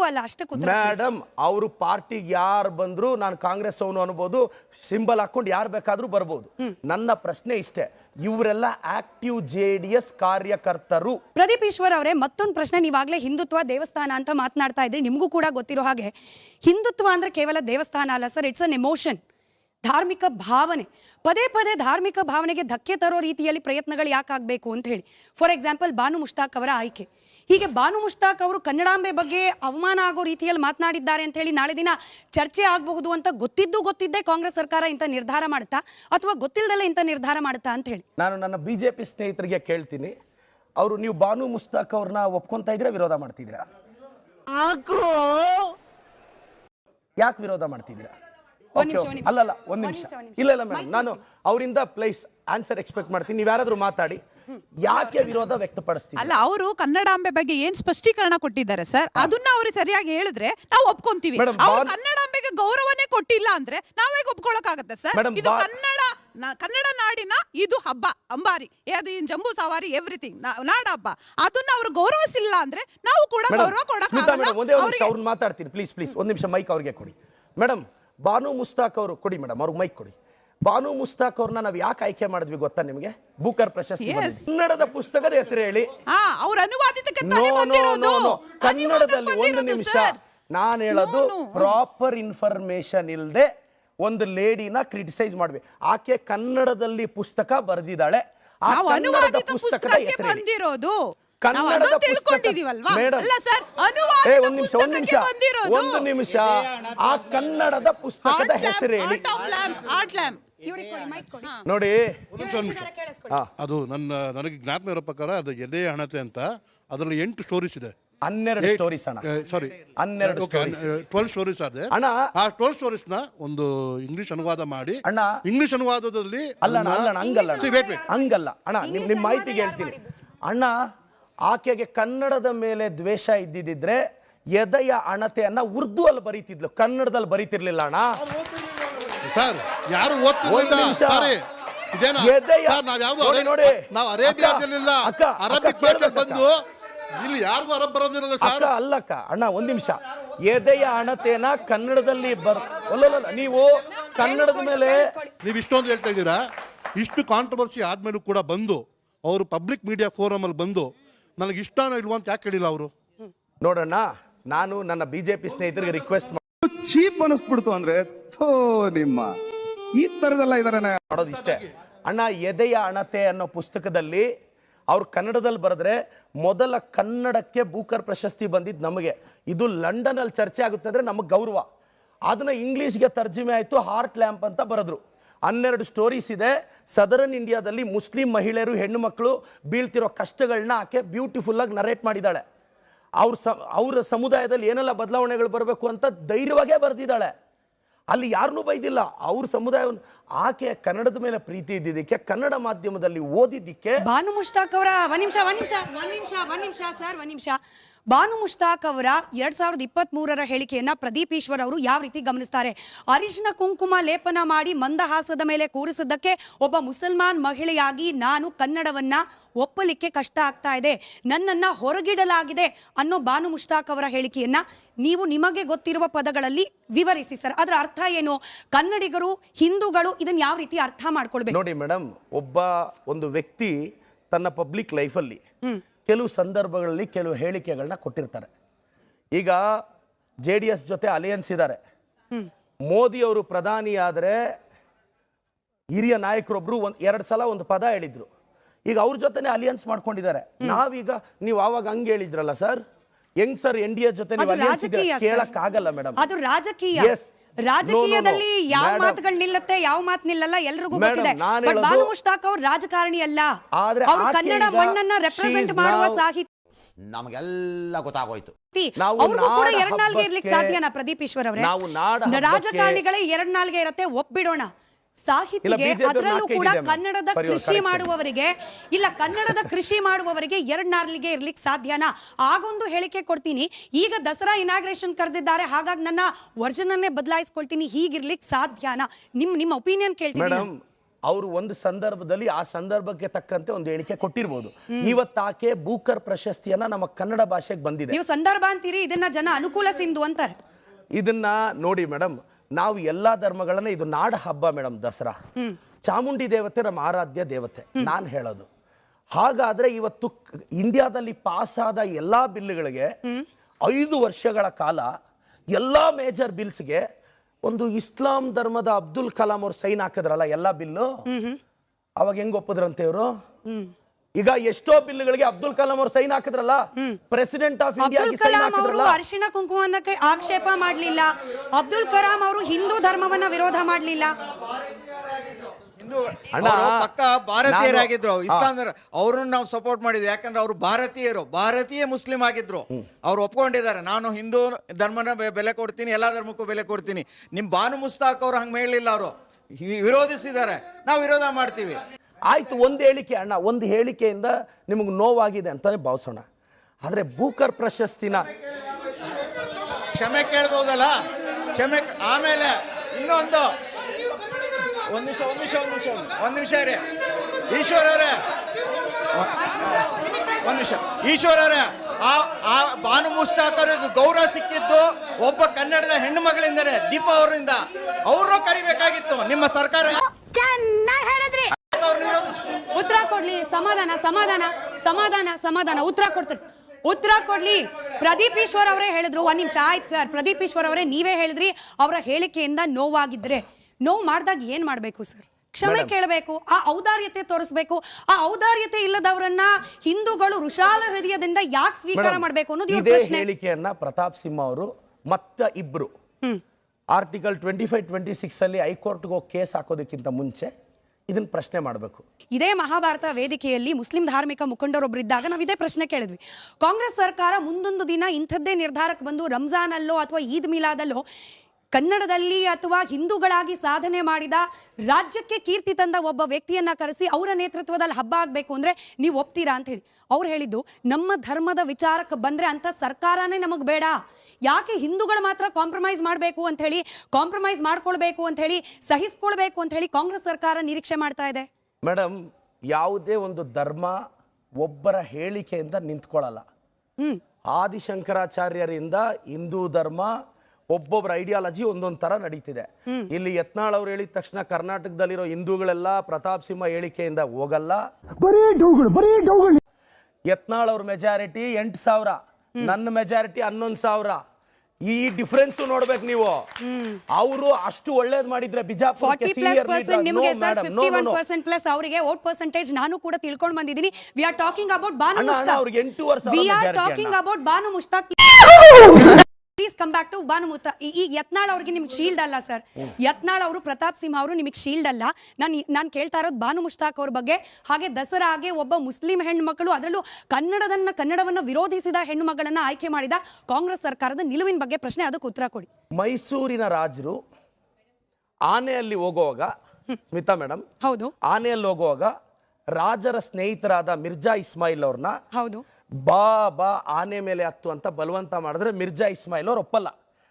ಅಲ್ಲ ಅಷ್ಟಕ್ಕೆ ಉತ್ತರ ಕೊಡಿ. ಮೇಡಮ್ ಅವರು ಪಾರ್ಟಿಗೆ ಯಾರು ಬಂದ್ರು ನಾನು ಕಾಂಗ್ರೆಸ್ ಅವನು ಅನ್ಬೋದು ಸಿಂಬಲ್ ಹಾಕೊಂಡು ಯಾರು ಬೇಕಾದ್ರೂ ಬರ್ಬೋದು. ನನ್ನ ಪ್ರಶ್ನೆ ಇಷ್ಟೇ ಇವರೆಲ್ಲ ಆಕ್ಟಿವ್ ಜೆ ಡಿ ಎಸ್ ಕಾರ್ಯಕರ್ತರು. ಪ್ರದೀಪ್ ಈಶ್ವರ್ ಅವರೇ ಮತ್ತೊಂದು ಪ್ರಶ್ನೆ ನೀವಾಗಲೇ ಹಿಂದುತ್ವ ದೇವಸ್ಥಾನ ಅಂತ ಮಾತನಾಡ್ತಾ ಇದ್ರಿ ನಿಮಗೂ ಕೂಡ ಗೊತ್ತಿರೋ ಹಾಗೆ. ಹಿಂದುತ್ವ ಅಂದ್ರೆ ಕೇವಲ ದೇವಸ್ಥಾನ ಅಲ್ಲ ಸರ್ ಇಟ್ಸ್ ಅನ್ ಎಮೋಷನ್ ಧಾರ್ಮಿಕ ಭಾವನೆ. ಪದೇ ಪದೇ ಧಾರ್ಮಿಕ ಭಾವನೆಗೆ ಧಕ್ಕೆ ತರೋ ರೀತಿಯಲ್ಲಿ ಪ್ರಯತ್ನಗಳು ಯಾಕಾಗಬೇಕು ಅಂತ ಹೇಳಿ. ಫಾರ್ ಎಕ್ಸಾಂಪಲ್ ಬಾನು ಮುಷ್ತಾಕ್ ಅವರ ಆಯ್ಕೆ. ಹೀಗೆ ಬಾನು ಮುಷ್ತಾಕ್ ಅವರು ಕನ್ನಡಾಂಬೆ ಬಗ್ಗೆ ಅವಮಾನ ಆಗೋ ರೀತಿಯಲ್ಲಿ ಮಾತನಾಡಿದ್ದಾರೆ ಅಂತ ಹೇಳಿ ನಾಳೆ ದಿನ ಚರ್ಚೆ ಆಗಬಹುದು ಅಂತ ಗೊತ್ತಿದ್ದು ಗೊತ್ತಿದ್ದೇ ಕಾಂಗ್ರೆಸ್ ಸರ್ಕಾರ ಇಂಥ ನಿರ್ಧಾರ ಮಾಡುತ್ತಾ ಅಥವಾ ಗೊತ್ತಿಲ್ಲದಲ್ಲೇ ಇಂಥ ನಿರ್ಧಾರ ಮಾಡುತ್ತಾ ಅಂತ ಹೇಳಿ? ನಾನು ನನ್ನ ಬಿ ಜೆ ಪಿ ಸ್ನೇಹಿತರಿಗೆ ಕೇಳ್ತೀನಿ. ಅವರು ನೀವು ಬಾನು ಮುಸ್ತಾಕ್ ಅವ್ರನ್ನ ಒಪ್ಕೊಂತಾ ಇದ್ರೆ ವಿರೋಧ ಮಾಡ್ತಿದ್ದೀರಾ? ಯಾಕೆ ವಿರೋಧ ಮಾಡ್ತಿದ್ದೀರಾ? ಒಂದ್ ನಿಮಿಷ, Okay, ನಿಮಿಷ. ಅಲ್ಲಲ್ಲ ಒಂದು ಒಂದ್ ನಿಮಿಷ ನಿಮಿಷ, ಇಲ್ಲ ಇಲ್ಲ ಮೇಡಮ್ ನಾನು ಅವರಿಂದ ಪ್ಲೇಸ್ ಆನ್ಸರ್ ಎಕ್ಸ್ಪೆಕ್ಟ್ ಮಾಡ್ತೀನಿ. ನೀವು ಯಾರಾದರೂ ಮಾತಾಡಿ. ಯಾಕೆ ವಿರೋಧ ವ್ಯಕ್ತಪಡಿಸ್ತೀವಿ ಅಲ್ಲ ಅವರು ಕನ್ನಡಾಂಬೆ ಬಗ್ಗೆ ಏನ್ ಸ್ಪಷ್ಟೀಕರಣ ಕೊಟ್ಟಿದ್ದಾರೆ ಸರ್? ಅದನ್ನ ಅವ್ರು ಸರಿಯಾಗಿ ಹೇಳಿದ್ರೆ ನಾವು ಒಪ್ಕೊಂತೀವಿ. Madam, ಅವ್ರು ಬಾನ್- ಕನ್ನಡಾಂಬೆಗೆ ಗೌರವನೇ ಕೊಟ್ಟಿಲ್ಲ ಅಂದ್ರೆ ನಾವೇ ಒಪ್ಕೊಳಕಾಗತ್ತೆ ಸರ್? Madam, ಇದು ಬಾ- ಕನ್ನಡ ನ- ಕನ್ನಡ ನಾಡಿನ ಇದು ಹಬ್ಬ ಅಂಬಾರಿ ಅದು ಇನ್ ಜಂಬೂ ಸವಾರಿ ಎವ್ರಿಥಿಂಗ್ ನಾಡ ಹಬ್ಬ ಅದನ್ನ ಅವ್ರು ಗೌರವಿಸಿಲ್ಲ ಅಂದ್ರೆ ನಾವು ಕೂಡ ಗೌರವ ಸ್ಮಿತಾ ಮೇಡಮ್ ಒಂದೇ ಒಂದು ನಿಮಿಷ ಕೊಡಕ್ಕಾಗಲ್ಲ ಅವ್ರನ್ನ ಮಾತಾಡ್ತೀನಿ. ಪ್ಲೀಸ್ ಪ್ಲೀಸ್ ಒಂದು ನಿಮಿಷ ಮೈಕ್ ಅವ್ರಿಗೆ ಕೊಡಿ. ಮೇಡಮ್ ಬಾನು ಮುಸ್ತಾಕ್ ಅವರು ಕೊಡಿ ಮೇಡಮ್ ಅವ್ರಿಗೆ ಮೈಕ್ ಕೊಡಿ. ಬಾನು ಮುಸ್ತಾಕ್ ಅವ್ರನ್ನ ನಾವು ಯಾಕೆ ಆಯ್ಕೆ ಮಾಡಿದ್ವಿ ಗೊತ್ತಾ ನಿಮಗೆ? ಬುಕರ್ ಪ್ರಶಸ್ತಿ. ಬಂದಿದೆ. ಕನ್ನಡದ ಪುಸ್ತಕದ ಹೆಸರು ಹೇಳಿ. ಹಾ ಅವ್ರ ಅನುವಾದಿತಕ್ಕೆ ನೋ ತಾನೇ ನೋ ಬಂದಿರೋದು. No no. ಅನುವಾದಕ್ಕೆ ಕನ್ನಡದಲ್ಲಿ ಒಂದು ಬಂದಿರೋದು ನಿಮಿಷ. ನಾನ್ ನಾನು ಹೇಳೋದು No, no. ಪ್ರಾಪರ್ ಇನ್ಫಾರ್ಮೇಶನ್ ಇಲ್ಲದೆ ಒಂದು ಲೇಡಿನ ಕ್ರಿಟಿಸೈಸ್ ಮಾಡ್ವಿ. ಆಕೆ ಕನ್ನಡದಲ್ಲಿ ಪುಸ್ತಕ ಬರೆದಿದ್ದಾಳೆ. ಆ ನಾವು ಕನ್ನಡದ ಅನುವಾದಿತ ಪುಸ್ತಕದ ಪುಸ್ತಕಕ್ಕೆ ಹೆಸರು ಹೇಳಿ. ಬಂದಿರೋದು. ನಾವು ಕನ್ನಡದ ಅದು ಪುಸ್ತಕ- ತಿಳ್ಕೊಂಡಿದೀವಲ್ವಾ? ಮೇಡಮ್. ಅಲ್ಲ ಸರ್ ಏ ಅನುವಾದಿತ ಒಂದ್ ನಿಮಿಷ ಒಂದ್ ನಿಮಿಷ. ಪುಸ್ತಕಕ್ಕೆ ಬಂದಿರೋದು. ಒಂದು ನಿಮಿಷ. ಆ ಕನ್ನಡದ ಪುಸ್ತಕದ ಹೆಸರು ಹೇಳಿ. Art of lamp art lamp ಇವ್ರಿಗೆ ಕೊಡಿ ಮೈಕ್ ಕೊಡಿ ನೋಡಿ ಒಂದು ನಿಮಿಷ, ಒಂದು ಕೇಳಿಸ್ಕೊಳ್ಳಿ. ಅದು ನನ್ನ ನನಗೆ ಜ್ಞಾಪನ ಇರೋ ಪ್ರಕಾರ ಅದು ಎದೆ ಹಣತೆ ಅಂತ ಅದರಲ್ಲಿ ಎಂಟು ಸ್ಟೋರೀಸ್ ಇದೆ ಹನ್ನೆರಡು ಸ್ಟೋರೀಸ್ ಅಣ್ಣ ಸಾರಿ ಹನ್ನೆರಡು stories. ಟ್ವೆಲ್ ಸ್ಟೋರೀಸ್ ಅದೇ ಅಣ್ಣ. ಆ ಟ್ವೆಲ್ ಸ್ಟೋರೀಸ್ನ ಒಂದು ಇಂಗ್ಲಿಷ್ ಅನುವಾದ ಮಾಡಿ ಅಣ್ಣ. ಇಂಗ್ಲಿಷ್ ಅನುವಾದದಲ್ಲಿ ಅಲ್ಲ ಅಣ್ಣ, ಅಲ್ಲ ಅಣ್ಣ, ಹಂಗಲ್ಲ ಅಣ್ಣ. See, wait, wait. ಹಂಗಲ್ಲ ಅಣ್ಣ ನಿಮ್ ನಿಮ್ ಮಾಹಿತಿಗೆ ಹೇಳ್ತೀನಿ ಅಣ್ಣ ಆಕೆಗೆ ಕನ್ನಡದ ಮೇಲೆ ದ್ವೇಷ ಇದ್ದಿದ್ರೆ ಎದೆಯ ಅಣತೆಯನ್ನ ಉರ್ದು ಅಲ್ಲಿ ಬರೀತಿದ್ಲು ಕನ್ನಡದಲ್ಲಿ ಬರೀತಿರ್ಲಿಲ್ಲ ಅಣ್ಣ ಸರ್ ಯಾರು ಓದ್ತಿರ್ಲಿಲ್ಲ. ಸಾರಿ ಇದೇನಾ? ಸರ್ ನಾವ್ ಯಾವ್ದು ನೋಡಿ, ನಾವು ಅರೇಬಿಯಾದಲ್ಲಿಲ್ಲ ಅರಬಿಕ್ ಭಾಷೆ ಬಂದು ಇಲ್ಲಿ ಯಾರಿಗೂ ಅರಬ್ ಬರೋದಿಲ್ಲ ಸರ್? ಅಲ್ಲಕ್ಕ ಅಣ್ಣ ಒಂದ್ ನಿಮಿಷ. ಎದೆಯ ಅಣತೆನ ಕನ್ನಡದಲ್ಲಿ ಬರ್ ಅಲ್ಲಲ್ಲ ನೀವು ಕನ್ನಡದ ಮೇಲೆ ನೀವು ಇಷ್ಟೊಂದು ಹೇಳ್ತಾ ಇದ್ದೀರಾ? ಇಷ್ಟು ಕಾಂಟ್ರವರ್ಸಿ ಆದ್ಮೇಲೂ ಕೂಡ ಬಂದು ಅವರು ಪಬ್ಲಿಕ್ ಮೀಡಿಯಾ ಫೋರಮ್ ಅಲ್ಲಿ ಬಂದು ನನಗೆ ಇಷ್ಟನೋ ಇಲ್ವೋ ಅಂತ ಯಾಕೆ ಹೇಳಿಲ್ಲ ಅವರು? ನೋಡೋಣ ನಾನು ನನ್ನ ಬಿಜೆಪಿ ಸ್ನೇಹಿತರಿಗೆ ರಿಕ್ವೆಸ್ಟ್ ಚೀಪ್ ಅನಿಸ್ಬಿಡ್ತು ಅಂದ್ರೆ, ಥೋ ನಿಮ್ಮ. ಈ ತರದೆಲ್ಲ ಇದಾರೆ ಮಾಡೋದು ಇಷ್ಟೇ. ಅಣ್ಣ, ಎದೆಯ ಅಣತೆ ಅನ್ನೋ ಪುಸ್ತಕದಲ್ಲಿ ಅವ್ರು ಕನ್ನಡದಲ್ಲಿ ಬರೆದ್ರೆ, ಮೊದಲ ಕನ್ನಡಕ್ಕೆ ಬೂಕರ್ ಪ್ರಶಸ್ತಿ ಬಂದಿದ್ದು ನಮಗೆ. ಇದು ಲಂಡನಲ್ಲಿ ಚರ್ಚೆ ಆಗುತ್ತೆ ಅಂದರೆ ನಮಗೆ ಗೌರವ. ಅದನ್ನ ಇಂಗ್ಲೀಷ್ಗೆ ತರ್ಜುಮೆ ಆಯಿತು, ಹಾರ್ಟ್ ಲ್ಯಾಂಪ್ ಅಂತ ಬರೆದ್ರು. ಹನ್ನೆರಡು ಸ್ಟೋರೀಸ್ ಇದೆ. ಸದರನ್ ಇಂಡಿಯಾದಲ್ಲಿ ಮುಸ್ಲಿಂ ಮಹಿಳೆಯರು, ಹೆಣ್ಣು ಮಕ್ಕಳು ಬೀಳ್ತಿರೋ ಕಷ್ಟಗಳನ್ನ ಆಕೆ ಬ್ಯೂಟಿಫುಲ್ಲಾಗಿ ನರೇಟ್ ಮಾಡಿದ್ದಾಳೆ. ಅವ್ರ ಸ, ಅವ್ರ ಸಮುದಾಯದಲ್ಲಿ ಏನೆಲ್ಲ ಬದಲಾವಣೆಗಳು ಬರಬೇಕು ಅಂತ ಧೈರ್ಯವಾಗೇ ಬರೆದಿದ್ದಾಳೆ. ಅಲ್ಲಿ ಯಾರನ್ನೂ ಬೈದಿಲ್ಲ. ಅವ್ರ ಸಮುದಾಯವನ್ನು, ಆಕೆ ಕನ್ನಡದ ಮೇಲೆ ಪ್ರೀತಿ ಇದ್ದಿದ್ದಕ್ಕೆ, ಕನ್ನಡ ಮಾಧ್ಯಮದಲ್ಲಿ ಓದಿದ್ದಕ್ಕೆ ಭಾನು ಮುಷ್ತಾಕ್ ಅವರ, ಒಂದ್ ನಿಮಿಷ ಒಂದ್ ನಿಮಿಷ ಒಂದ್ ನಿಮಿಷ ಒಂದ್ ನಿಮಿಷ, ಸರ್, ಒಂದ್ ನಿಮಿಷ. ಬಾನು ಮುಷ್ತಾಕ್ ಅವರ ಎರಡ್ ಸಾವಿರದ ಇಪ್ಪತ್ತ್ ಮೂರರ ಹೇಳಿಕೆಯನ್ನ ಪ್ರದೀಪ್ ಈಶ್ವರ್ ಅವರು ಯಾವ ರೀತಿ ಗಮನಿಸ್ತಾರೆ? ಅರಿಶಿನ ಕುಂಕುಮ ಲೇಪನ ಮಾಡಿ ಮಂದಹಾಸದ ಮೇಲೆ ಕೂರಿಸಿದ್ದಕ್ಕೆ ಒಬ್ಬ ಮುಸಲ್ಮಾನ್ ಮಹಿಳೆಯಾಗಿ ನಾನು ಕನ್ನಡವನ್ನ ಒಪ್ಪಲಿಕ್ಕೆ ಕಷ್ಟ ಆಗ್ತಾ ಇದೆ. ನನ್ನನ್ನ ಹೊರಗಿಡಲಾಗಿದೆ ಅನ್ನೋ ಬಾನು ಮುಷ್ತಾಕ್ ಅವರ ಹೇಳಿಕೆಯನ್ನ ನೀವು ನಿಮಗೆ ಗೊತ್ತಿರುವ ಪದಗಳಲ್ಲಿ ವಿವರಿಸಿ ಸರ್. ಅದರ ಅರ್ಥ ಏನು? ಕನ್ನಡಿಗರು ಹಿಂದೂಗಳು ಇದನ್ನ ಯಾವ ರೀತಿ ಅರ್ಥ ಮಾಡ್ಕೊಳ್ಬೇಕು? ನೋಡಿ ಮೇಡಮ್ ಒಬ್ಬ ಒಂದು ವ್ಯಕ್ತಿ ತನ್ನ ಪಬ್ಲಿಕ್ ಲೈಫಲ್ಲಿ ಕೆಲವು ಸಂದರ್ಭಗಳಲ್ಲಿ ಕೆಲವು ಹೇಳಿಕೆಗಳನ್ನ ಕೊಟ್ಟಿರ್ತಾರೆ. ಈಗ ಜೆ ಡಿ ಎಸ್ ಜೊತೆ ಅಲಿಯನ್ಸ್ ಇದ್ದಾರೆ ಮೋದಿ ಅವರು ಪ್ರಧಾನಿ ಆದರೆ ಹಿರಿಯ ನಾಯಕರೊಬ್ರು ಒಂದು ಎರಡು ಸಲ ಒಂದು ಪದ ಹೇಳಿದ್ರು. ಈಗ ಅವ್ರ ಜೊತೆನೆ ಅಲಿಯನ್ಸ್ ಮಾಡ್ಕೊಂಡಿದ್ದಾರೆ. ನಾವೀಗ ನೀವು ಆವಾಗ ಹಂಗೆ ಹೇಳಿದ್ರಲ್ಲ ಸರ್? ಹೆಂಗ್ ಸರ್ ಎನ್ ಡಿ ಎ ಜೊತೆ ನೀವು ಅದು ರಾಜಕೀಯ ಸರ್. ಕೇಳಕ್ ಆಗಲ್ಲ ಮೇಡಮ್. ಅದು ರಾಜಕೀಯ. ರಾಜಕೀಯದಲ್ಲಿ. ಯಾವ. ಮಾತುಗಳು ನಿಲ್ಲತ್ತೆ ಯಾವ ಮಾತು ನಿಲ್ಲಲ್ಲ ಎಲ್ರಿಗೂ ಗೊತ್ತಿದೆ. ಬಟ್ ಬಾನು ಮುಷ್ತಾಕ್ ಅವ್ರು ರಾಜಕಾರಣಿ ಅಲ್ಲ. ಆದ್ರೆ ಅವರು ಕನ್ನಡ ಮಣ್ಣನ್ನ ರೆಪ್ರೆಸೆಂಟ್ ಮಾಡುವ ಸಾಹಿತ್ಯ ಸಾಹಿತಿ ನಮಗೆಲ್ಲ ಗೊತ್ತಾಗೋಯ್ತು. ನಾವು ಅವ್ರಿಗೂ ಕೂಡ ಎರಡ್ ನಾಲ್ಗೆ ಇರ್ಲಿಕ್ಕೆ ಸಾಧ್ಯನಾ ಪ್ರದೀಪ್ ಈಶ್ವರ್ ಅವರೇ? ನಾವು ನಾಡ ರಾಜಕಾರಣಿಗಳೇ ಎರಡ್ ನಾಲ್ಗೆ ಇರತ್ತೆ ಒಪ್ಪಿಡೋಣ. ಸಾಹಿತಿಗೆ ಅದರಲ್ಲೂ ಕೂಡ ಕನ್ನಡದ ಕೃಷಿ ಮಾಡುವವರಿಗೆ ಇಲ್ಲ ಕನ್ನಡದ ಕೃಷಿ ಮಾಡುವವರಿಗೆ ಎರಡ್ ನಾರ್ಲಿಗೆ ಇರ್ಲಿಕ್ಕೆ ಸಾಧ್ಯನಾ? ಆಗೊಂದು ಹೇಳಿಕೆ ಕೊಡ್ತೀನಿ. ಈಗ ದಸರಾ ಇನಾಗ್ರೇಷನ್ ಕರೆದಿದ್ದಾರೆ ಹಾಗಾಗಿ ನನ್ನ ವರ್ಜನನ್ನೇ ಬದಲಾಯಿಸ್ಕೊಳ್ತೀನಿ. ಹೀಗಿರ್ಲಿಕ್ಕೆ ಸಾಧ್ಯನಾ? ನಿಮ್ ನಿಮ್ಮ ಒಪಿನಿಯನ್ ಕೇಳ್ತೀನಿ ಅವರು ಒಂದು ಸಂದರ್ಭದಲ್ಲಿ ಆ ಸಂದರ್ಭಕ್ಕೆ ತಕ್ಕಂತೆ ಒಂದು ಹೇಳಿಕೆ ಕೊಟ್ಟಿರ್ಬೋದು. ಇವತ್ತಾಕೆ ಬೂಕರ್ ಪ್ರಶಸ್ತಿಯನ್ನ ನಮ್ಮ ಕನ್ನಡ ಭಾಷೆಗೆ ಬಂದಿದೆ. ನೀವು ಸಂದರ್ಭ ಅಂತೀರಿ ಇದನ್ನ ಜನ ಅನುಕೂಲ ಸಿಂಧು ಅಂತಾರೆ. ಇದನ್ನ ನೋಡಿ ಮೇಡಮ್ ನಾವು ಎಲ್ಲಾ ಧರ್ಮಗಳನ್ನ ಇದು ನಾಡ ಹಬ್ಬ ಮೇಡಮ್ ದಸರಾ. ಚಾಮುಂಡಿ ದೇವತೆ ನಮ್ಮ ಆರಾಧ್ಯ ದೇವತೆ ನಾನು ಹೇಳೋದು. ಹಾಗಾದ್ರೆ ಇವತ್ತು ಇಂಡಿಯಾದಲ್ಲಿ ಪಾಸ್ ಆದ ಎಲ್ಲಾ ಬಿಲ್ಗಳಿಗೆ ಐದು ವರ್ಷಗಳ ಕಾಲ ಎಲ್ಲಾ ಮೇಜರ್ ಬಿಲ್ಸ್ಗೆ ಒಂದು ಇಸ್ಲಾಂ ಧರ್ಮದ ಅಬ್ದುಲ್ ಕಲಾಂ ಅವ್ರು ಸೈನ್ ಹಾಕಿದ್ರಲ್ಲ ಎಲ್ಲಾ ಬಿಲ್ಲು? ಅವಾಗ ಹೆಂಗ್ ಒಪ್ಪಿದ್ರಂತೆ ಇವರು? ಈಗ ಎಷ್ಟೋ ಬಿಲ್ಗಳಿಗೆ ಅಬ್ದುಲ್ ಕಲಾಂ ಅವರು sign ಹಾಕಿದ್ರಲ್ಲ? President of India Abdul Kalam ಅವರು ಅರಿಶಿಣ ಕುಂಕುಮಕ್ಕೆ ಆಕ್ಷೇಪ ಮಾಡಲಿಲ್ಲ. ಅಬ್ದುಲ್ ಕಲಾಂ ಅವರು ಹಿಂದೂ ಧರ್ಮವನ್ನ ವಿರೋಧ ಮಾಡಲಿಲ್ಲ. ಪಕ್ಕ ಭಾರತೀಯರಾಗಿದ್ರು. ಇಸ್ಲಾಂ ಅವ್ರನ್ನ ನಾವು ಸಪೋರ್ಟ್ ಮಾಡಿದ್ವಿ. ಯಾಕಂದ್ರೆ ಅವರು ಭಾರತೀಯರು. ಭಾರತೀಯ ಮುಸ್ಲಿಂ ಆಗಿದ್ರು. ಅವ್ರು ಒಪ್ಕೊಂಡಿದ್ದಾರೆ. ನಾನು ಹಿಂದೂ ಧರ್ಮನ ಬೆಲೆ ಕೊಡ್ತೀನಿ ಎಲ್ಲಾ ಧರ್ಮಕ್ಕೂ ಬೆಲೆ ಕೊಡ್ತೀನಿ. ನಿಮ್ ಬಾನು ಮುಸ್ತಾಕ್ ಅವ್ರು ಹಂಗೆ ಹೇಳಲಿಲ್ಲ ಅವರು. ವಿರೋಧಿಸಿದ್ದಾರೆ. ನಾವು ವಿರೋಧ ಮಾಡ್ತೀವಿ. ಆಯ್ತು ಒಂದು ಹೇಳಿಕೆ ಅಣ್ಣ ಒಂದು ಹೇಳಿಕೆಯಿಂದ ನಿಮಗೆ ನೋವಾಗಿದೆ ಅಂತಲೇ ಭಾವಿಸೋಣ. ಆದರೆ ಬೂಕರ್ ಪ್ರಶಸ್ತಿನ ಕ್ಷಮೆ ಕೇಳ್ಬೋದಲ್ಲ? ಕ್ಷಮೆ ಆಮೇಲೆ ಇನ್ನೊಂದು. ಒಂದು ನಿಮಿಷ ಒಂದು ನಿಮಿಷ ಒಂದು ನಿಮಿಷ ಒಂದು ನಿಮಿಷ. ರೀ ಈಶ್ವರ ಒಂದು ನಿಮಿಷ. ಈಶ್ವರ ಆ ಆ ಭಾನು ಮುಸ್ತಾಕರಿಗೆ ಗೌರವ ಸಿಕ್ಕಿದ್ದು ಒಬ್ಬ ಕನ್ನಡದ ಹೆಣ್ಣು ಮಗಳಿಂದನೇ ದೀಪ ಅವರಿಂದ. ಅವರು ಕರಿಬೇಕಾಗಿತ್ತು. ನಿಮ್ಮ ಸರ್ಕಾರ ಕೊಡ್ಲಿ ಸಮಾಧಾನ ಸಮಾಧಾನ ಸಮಾಧಾನ ಸಮಾಧಾನ. ಉತ್ತರ ಕೊಡ್ತೀನಿ. ಉತ್ತರ ಕೊಡ್ಲಿ. ಪ್ರದೀಪ್ ಈಶ್ವರ್ ಅವರೇ ಹೇಳಿದ್ರು ಒಂದ್ ನಿಮಿಷ ಆಯ್ತು ಸರ್. ಪ್ರದೀಪ್ ಈಶ್ವರ್ ಅವರೇ ನೀವೇ ಹೇಳಿದ್ರಿ ಅವರ ಹೇಳಿಕೆಯಿಂದ ನೋವಾಗಿದ್ರೆ. ನೋವು ಮಾಡಿದಾಗ ಏನ್ ಮಾಡ್ಬೇಕು ಸರ್? ಕ್ಷಮೆ. ಕೇಳಬೇಕು ಆ ಔದಾರ್ಯತೆ ತೋರಿಸ್ಬೇಕು ಆ ಔದಾರ್ಯತೆ ಇಲ್ಲದವರನ್ನ ಹಿಂದೂಗಳು ಋಷಾಲ ಹೃದಯದಿಂದ ಯಾಕೆ ಸ್ವೀಕಾರ ಮಾಡಬೇಕು ಅನ್ನೋದು ಇವರ ಇದೇ ಪ್ರಶ್ನೆ. ಹೇಳಿಕೆಯನ್ನ ಪ್ರತಾಪ್ ಸಿಂಹ ಅವರು ಮತ್ತ ಇಬ್ರು. Article twenty five twenty six ಅಲ್ಲಿ ಹೈಕೋರ್ಟ್ಗೆ ಹೋಗಿ ಕೇಸ್ ಹಾಕೋದಕ್ಕಿಂತ ಮುಂಚೆ ಇದನ್ನ ಪ್ರಶ್ನೆ ಮಾಡಬೇಕು. ಇದೇ ಮಹಾಭಾರತ ವೇದಿಕೆಯಲ್ಲಿ ಮುಸ್ಲಿಂ ಧಾರ್ಮಿಕ ಮುಖಂಡರೊಬ್ಬರಿದ್ದಾಗ ನಾವು ಇದೇ ಪ್ರಶ್ನೆ ಕೇಳಿದ್ವಿ. ಕಾಂಗ್ರೆಸ್ ಸರ್ಕಾರ ಮುಂದೊಂದು ದಿನ ಇಂಥದ್ದೇ ನಿರ್ಧಾರಕ್ಕೆ ಬಂದು ರಂಜಾನ್ ಅಲ್ಲೋ ಅಥವಾ ಈದ್ ಮಿಲಾದಲ್ಲೋ ಕನ್ನಡದಲ್ಲಿ ಅಥವಾ ಹಿಂದೂಗಳಾಗಿ ಸಾಧನೆ ಮಾಡಿದ ರಾಜ್ಯಕ್ಕೆ ಕೀರ್ತಿ ತಂದ ಒಬ್ಬ ವ್ಯಕ್ತಿಯನ್ನ ಕರೆಸಿ ಅವರ ನೇತೃತ್ವದಲ್ಲಿ ಹಬ್ಬ ಆಗಬೇಕು ಅಂದ್ರೆ ನೀವು ಒಪ್ತೀರಾ ಅಂತ ಹೇಳಿ. ಅವ್ರು ಹೇಳಿದ್ದು, ನಮ್ಮ ಧರ್ಮದ ವಿಚಾರಕ್ಕೆ ಬಂದ್ರೆ ಅಂತ ಸರ್ಕಾರನೇ ನಮಗೆ ಬೇಡ. ಯಾಕೆ ಹಿಂದೂಗಳು ಮಾತ್ರ ಕಾಂಪ್ರಮೈಸ್ ಮಾಡಬೇಕು ಅಂತ ಹೇಳಿ ಕಾಂಪ್ರಮೈಸ್ ಮಾಡ್ಕೊಳ್ಬೇಕು ಅಂತ ಹೇಳಿ ಸಹಿಸ್ಕೊಳ್ಬೇಕು ಅಂತ ಹೇಳಿ ಕಾಂಗ್ರೆಸ್ ಸರ್ಕಾರ ನಿರೀಕ್ಷೆ ಮಾಡ್ತಾ ಇದೆ? ಮೇಡಮ್ ಯಾವುದೇ ಒಂದು ಧರ್ಮ ಒಬ್ಬರ ಹೇಳಿಕೆಯಿಂದ ನಿಂತ್ಕೊಳ್ಳಲ್ಲ. ಹ್ಮ್. ಆದಿಶಂಕರಾಚಾರ್ಯರಿಂದ ಹಿಂದೂ ಧರ್ಮ ಒಬ್ಬೊಬ್ಬರ ಐಡಿಯಾಲಜಿ ಒಂದೊಂದು ತರ ನಡೀತಿದೆ. ಇಲ್ಲಿ ಯತ್ನಾಳ್ ಅವ್ರು ಹೇಳಿದ ತಕ್ಷಣ ಕರ್ನಾಟಕದಲ್ಲಿರೋ ಹಿಂದೂಗಳೆಲ್ಲ ಪ್ರತಾಪ್ ಸಿಂಹ ಹೇಳಿಕೆಯಿಂದ ಹೋಗಲ್ಲ. ಬರೀ ಯತ್ನಾಳ್ ಅವ್ರ ಮೆಜಾರಿಟಿ ಎಂಟು ಸಾವಿರ. ನನ್ನ ಮೆಜಾರಿಟಿ ಹನ್ನೊಂದು ಸಾವಿರ. ಈ ಡಿಫ್ರೆನ್ಸ್ ನೋಡ್ಬೇಕು ನೀವು. ಅವರು ಅಷ್ಟು ಒಳ್ಳೇದ್ ಮಾಡಿದ್ರೆ ಫಾರ್ಟಿ ಪ್ಲಸ್ ಪರ್ಸೆಂಟ್ ನಿಮಗೆ sir fifty one Bijapur percent plus ಅವರಿಗೆ ವೋಟ್ ಪರ್ಸೆಂಟೇಜ್ ನಾನು ಕೂಡ ತಿಳ್ಕೊಂಡು ಬಂದಿದ್ದೀನಿ. We are talking about Banu Mushtaq we are talking about Banu Mushtaq please come back to Banu ಮುತ್ತ ಈ ಯತ್ನಾಳ್ ಅವ್ರಿಗೆ ನಿಮ್ಗೆ ಶೀಲ್ಡ್ ಅಲ್ಲ ಸರ್ ಯತ್ನಾಳ್ ಅವರು ಪ್ರತಾಪ್ ಸಿಂಹ ಅವರು ನಿಮಗೆ ಶೀಲ್ಡ್ ಅಲ್ಲ. ನಾನು ನಾನು ಕೇಳ್ತಾ ಇರೋದು ಬಾನು ಮುಷ್ತಾಕ್ ಅವ್ರ ಬಗ್ಗೆ. ಹಾಗೆ ದಸರಾಗೆ ಒಬ್ಬ ಮುಸ್ಲಿಂ ಹೆಣ್ಮಕ್ಳು ಅದರಲ್ಲೂ ಕನ್ನಡದನ್ನ ಕನ್ನಡವನ್ನ ವಿರೋಧಿಸಿದ ಹೆಣ್ಣು ಮಗಳನ್ನ ಆಯ್ಕೆ ಮಾಡಿದ ಕಾಂಗ್ರೆಸ್ ಸರ್ಕಾರದ ನಿಲುವಿನ ಬಗ್ಗೆ ಪ್ರಶ್ನೆ ಅದಕ್ಕೆ ಉತ್ತರ ಕೊಡಿ. ಮೈಸೂರಿನ ರಾಜರು ಆನೆಯಲ್ಲಿ ಹೋಗುವಾಗ ಸ್ಮಿತಾ ಮೇಡಮ್ ಹೌದು. ಆನೆಯಲ್ಲಿ ಹೋಗುವಾಗ ರಾಜರ ಸ್ನೇಹಿತರಾದ ಮಿರ್ಜಾ ಇಸ್ಮಾಯಿಲ್ ಅವ್ರನ್ನ ಹೌದು. ಬಾ ಬಾ ಆನೆ ಮೇಲೆ ಹತ್ತು ಅಂತ ಬಲವಂತ ಮಾಡಿದ್ರೆ ಮಿರ್ಜಾ ಇಸ್ಮಾಯಿಲ್ ಅವ್ರು ಒಪ್ಪಲ್ಲ.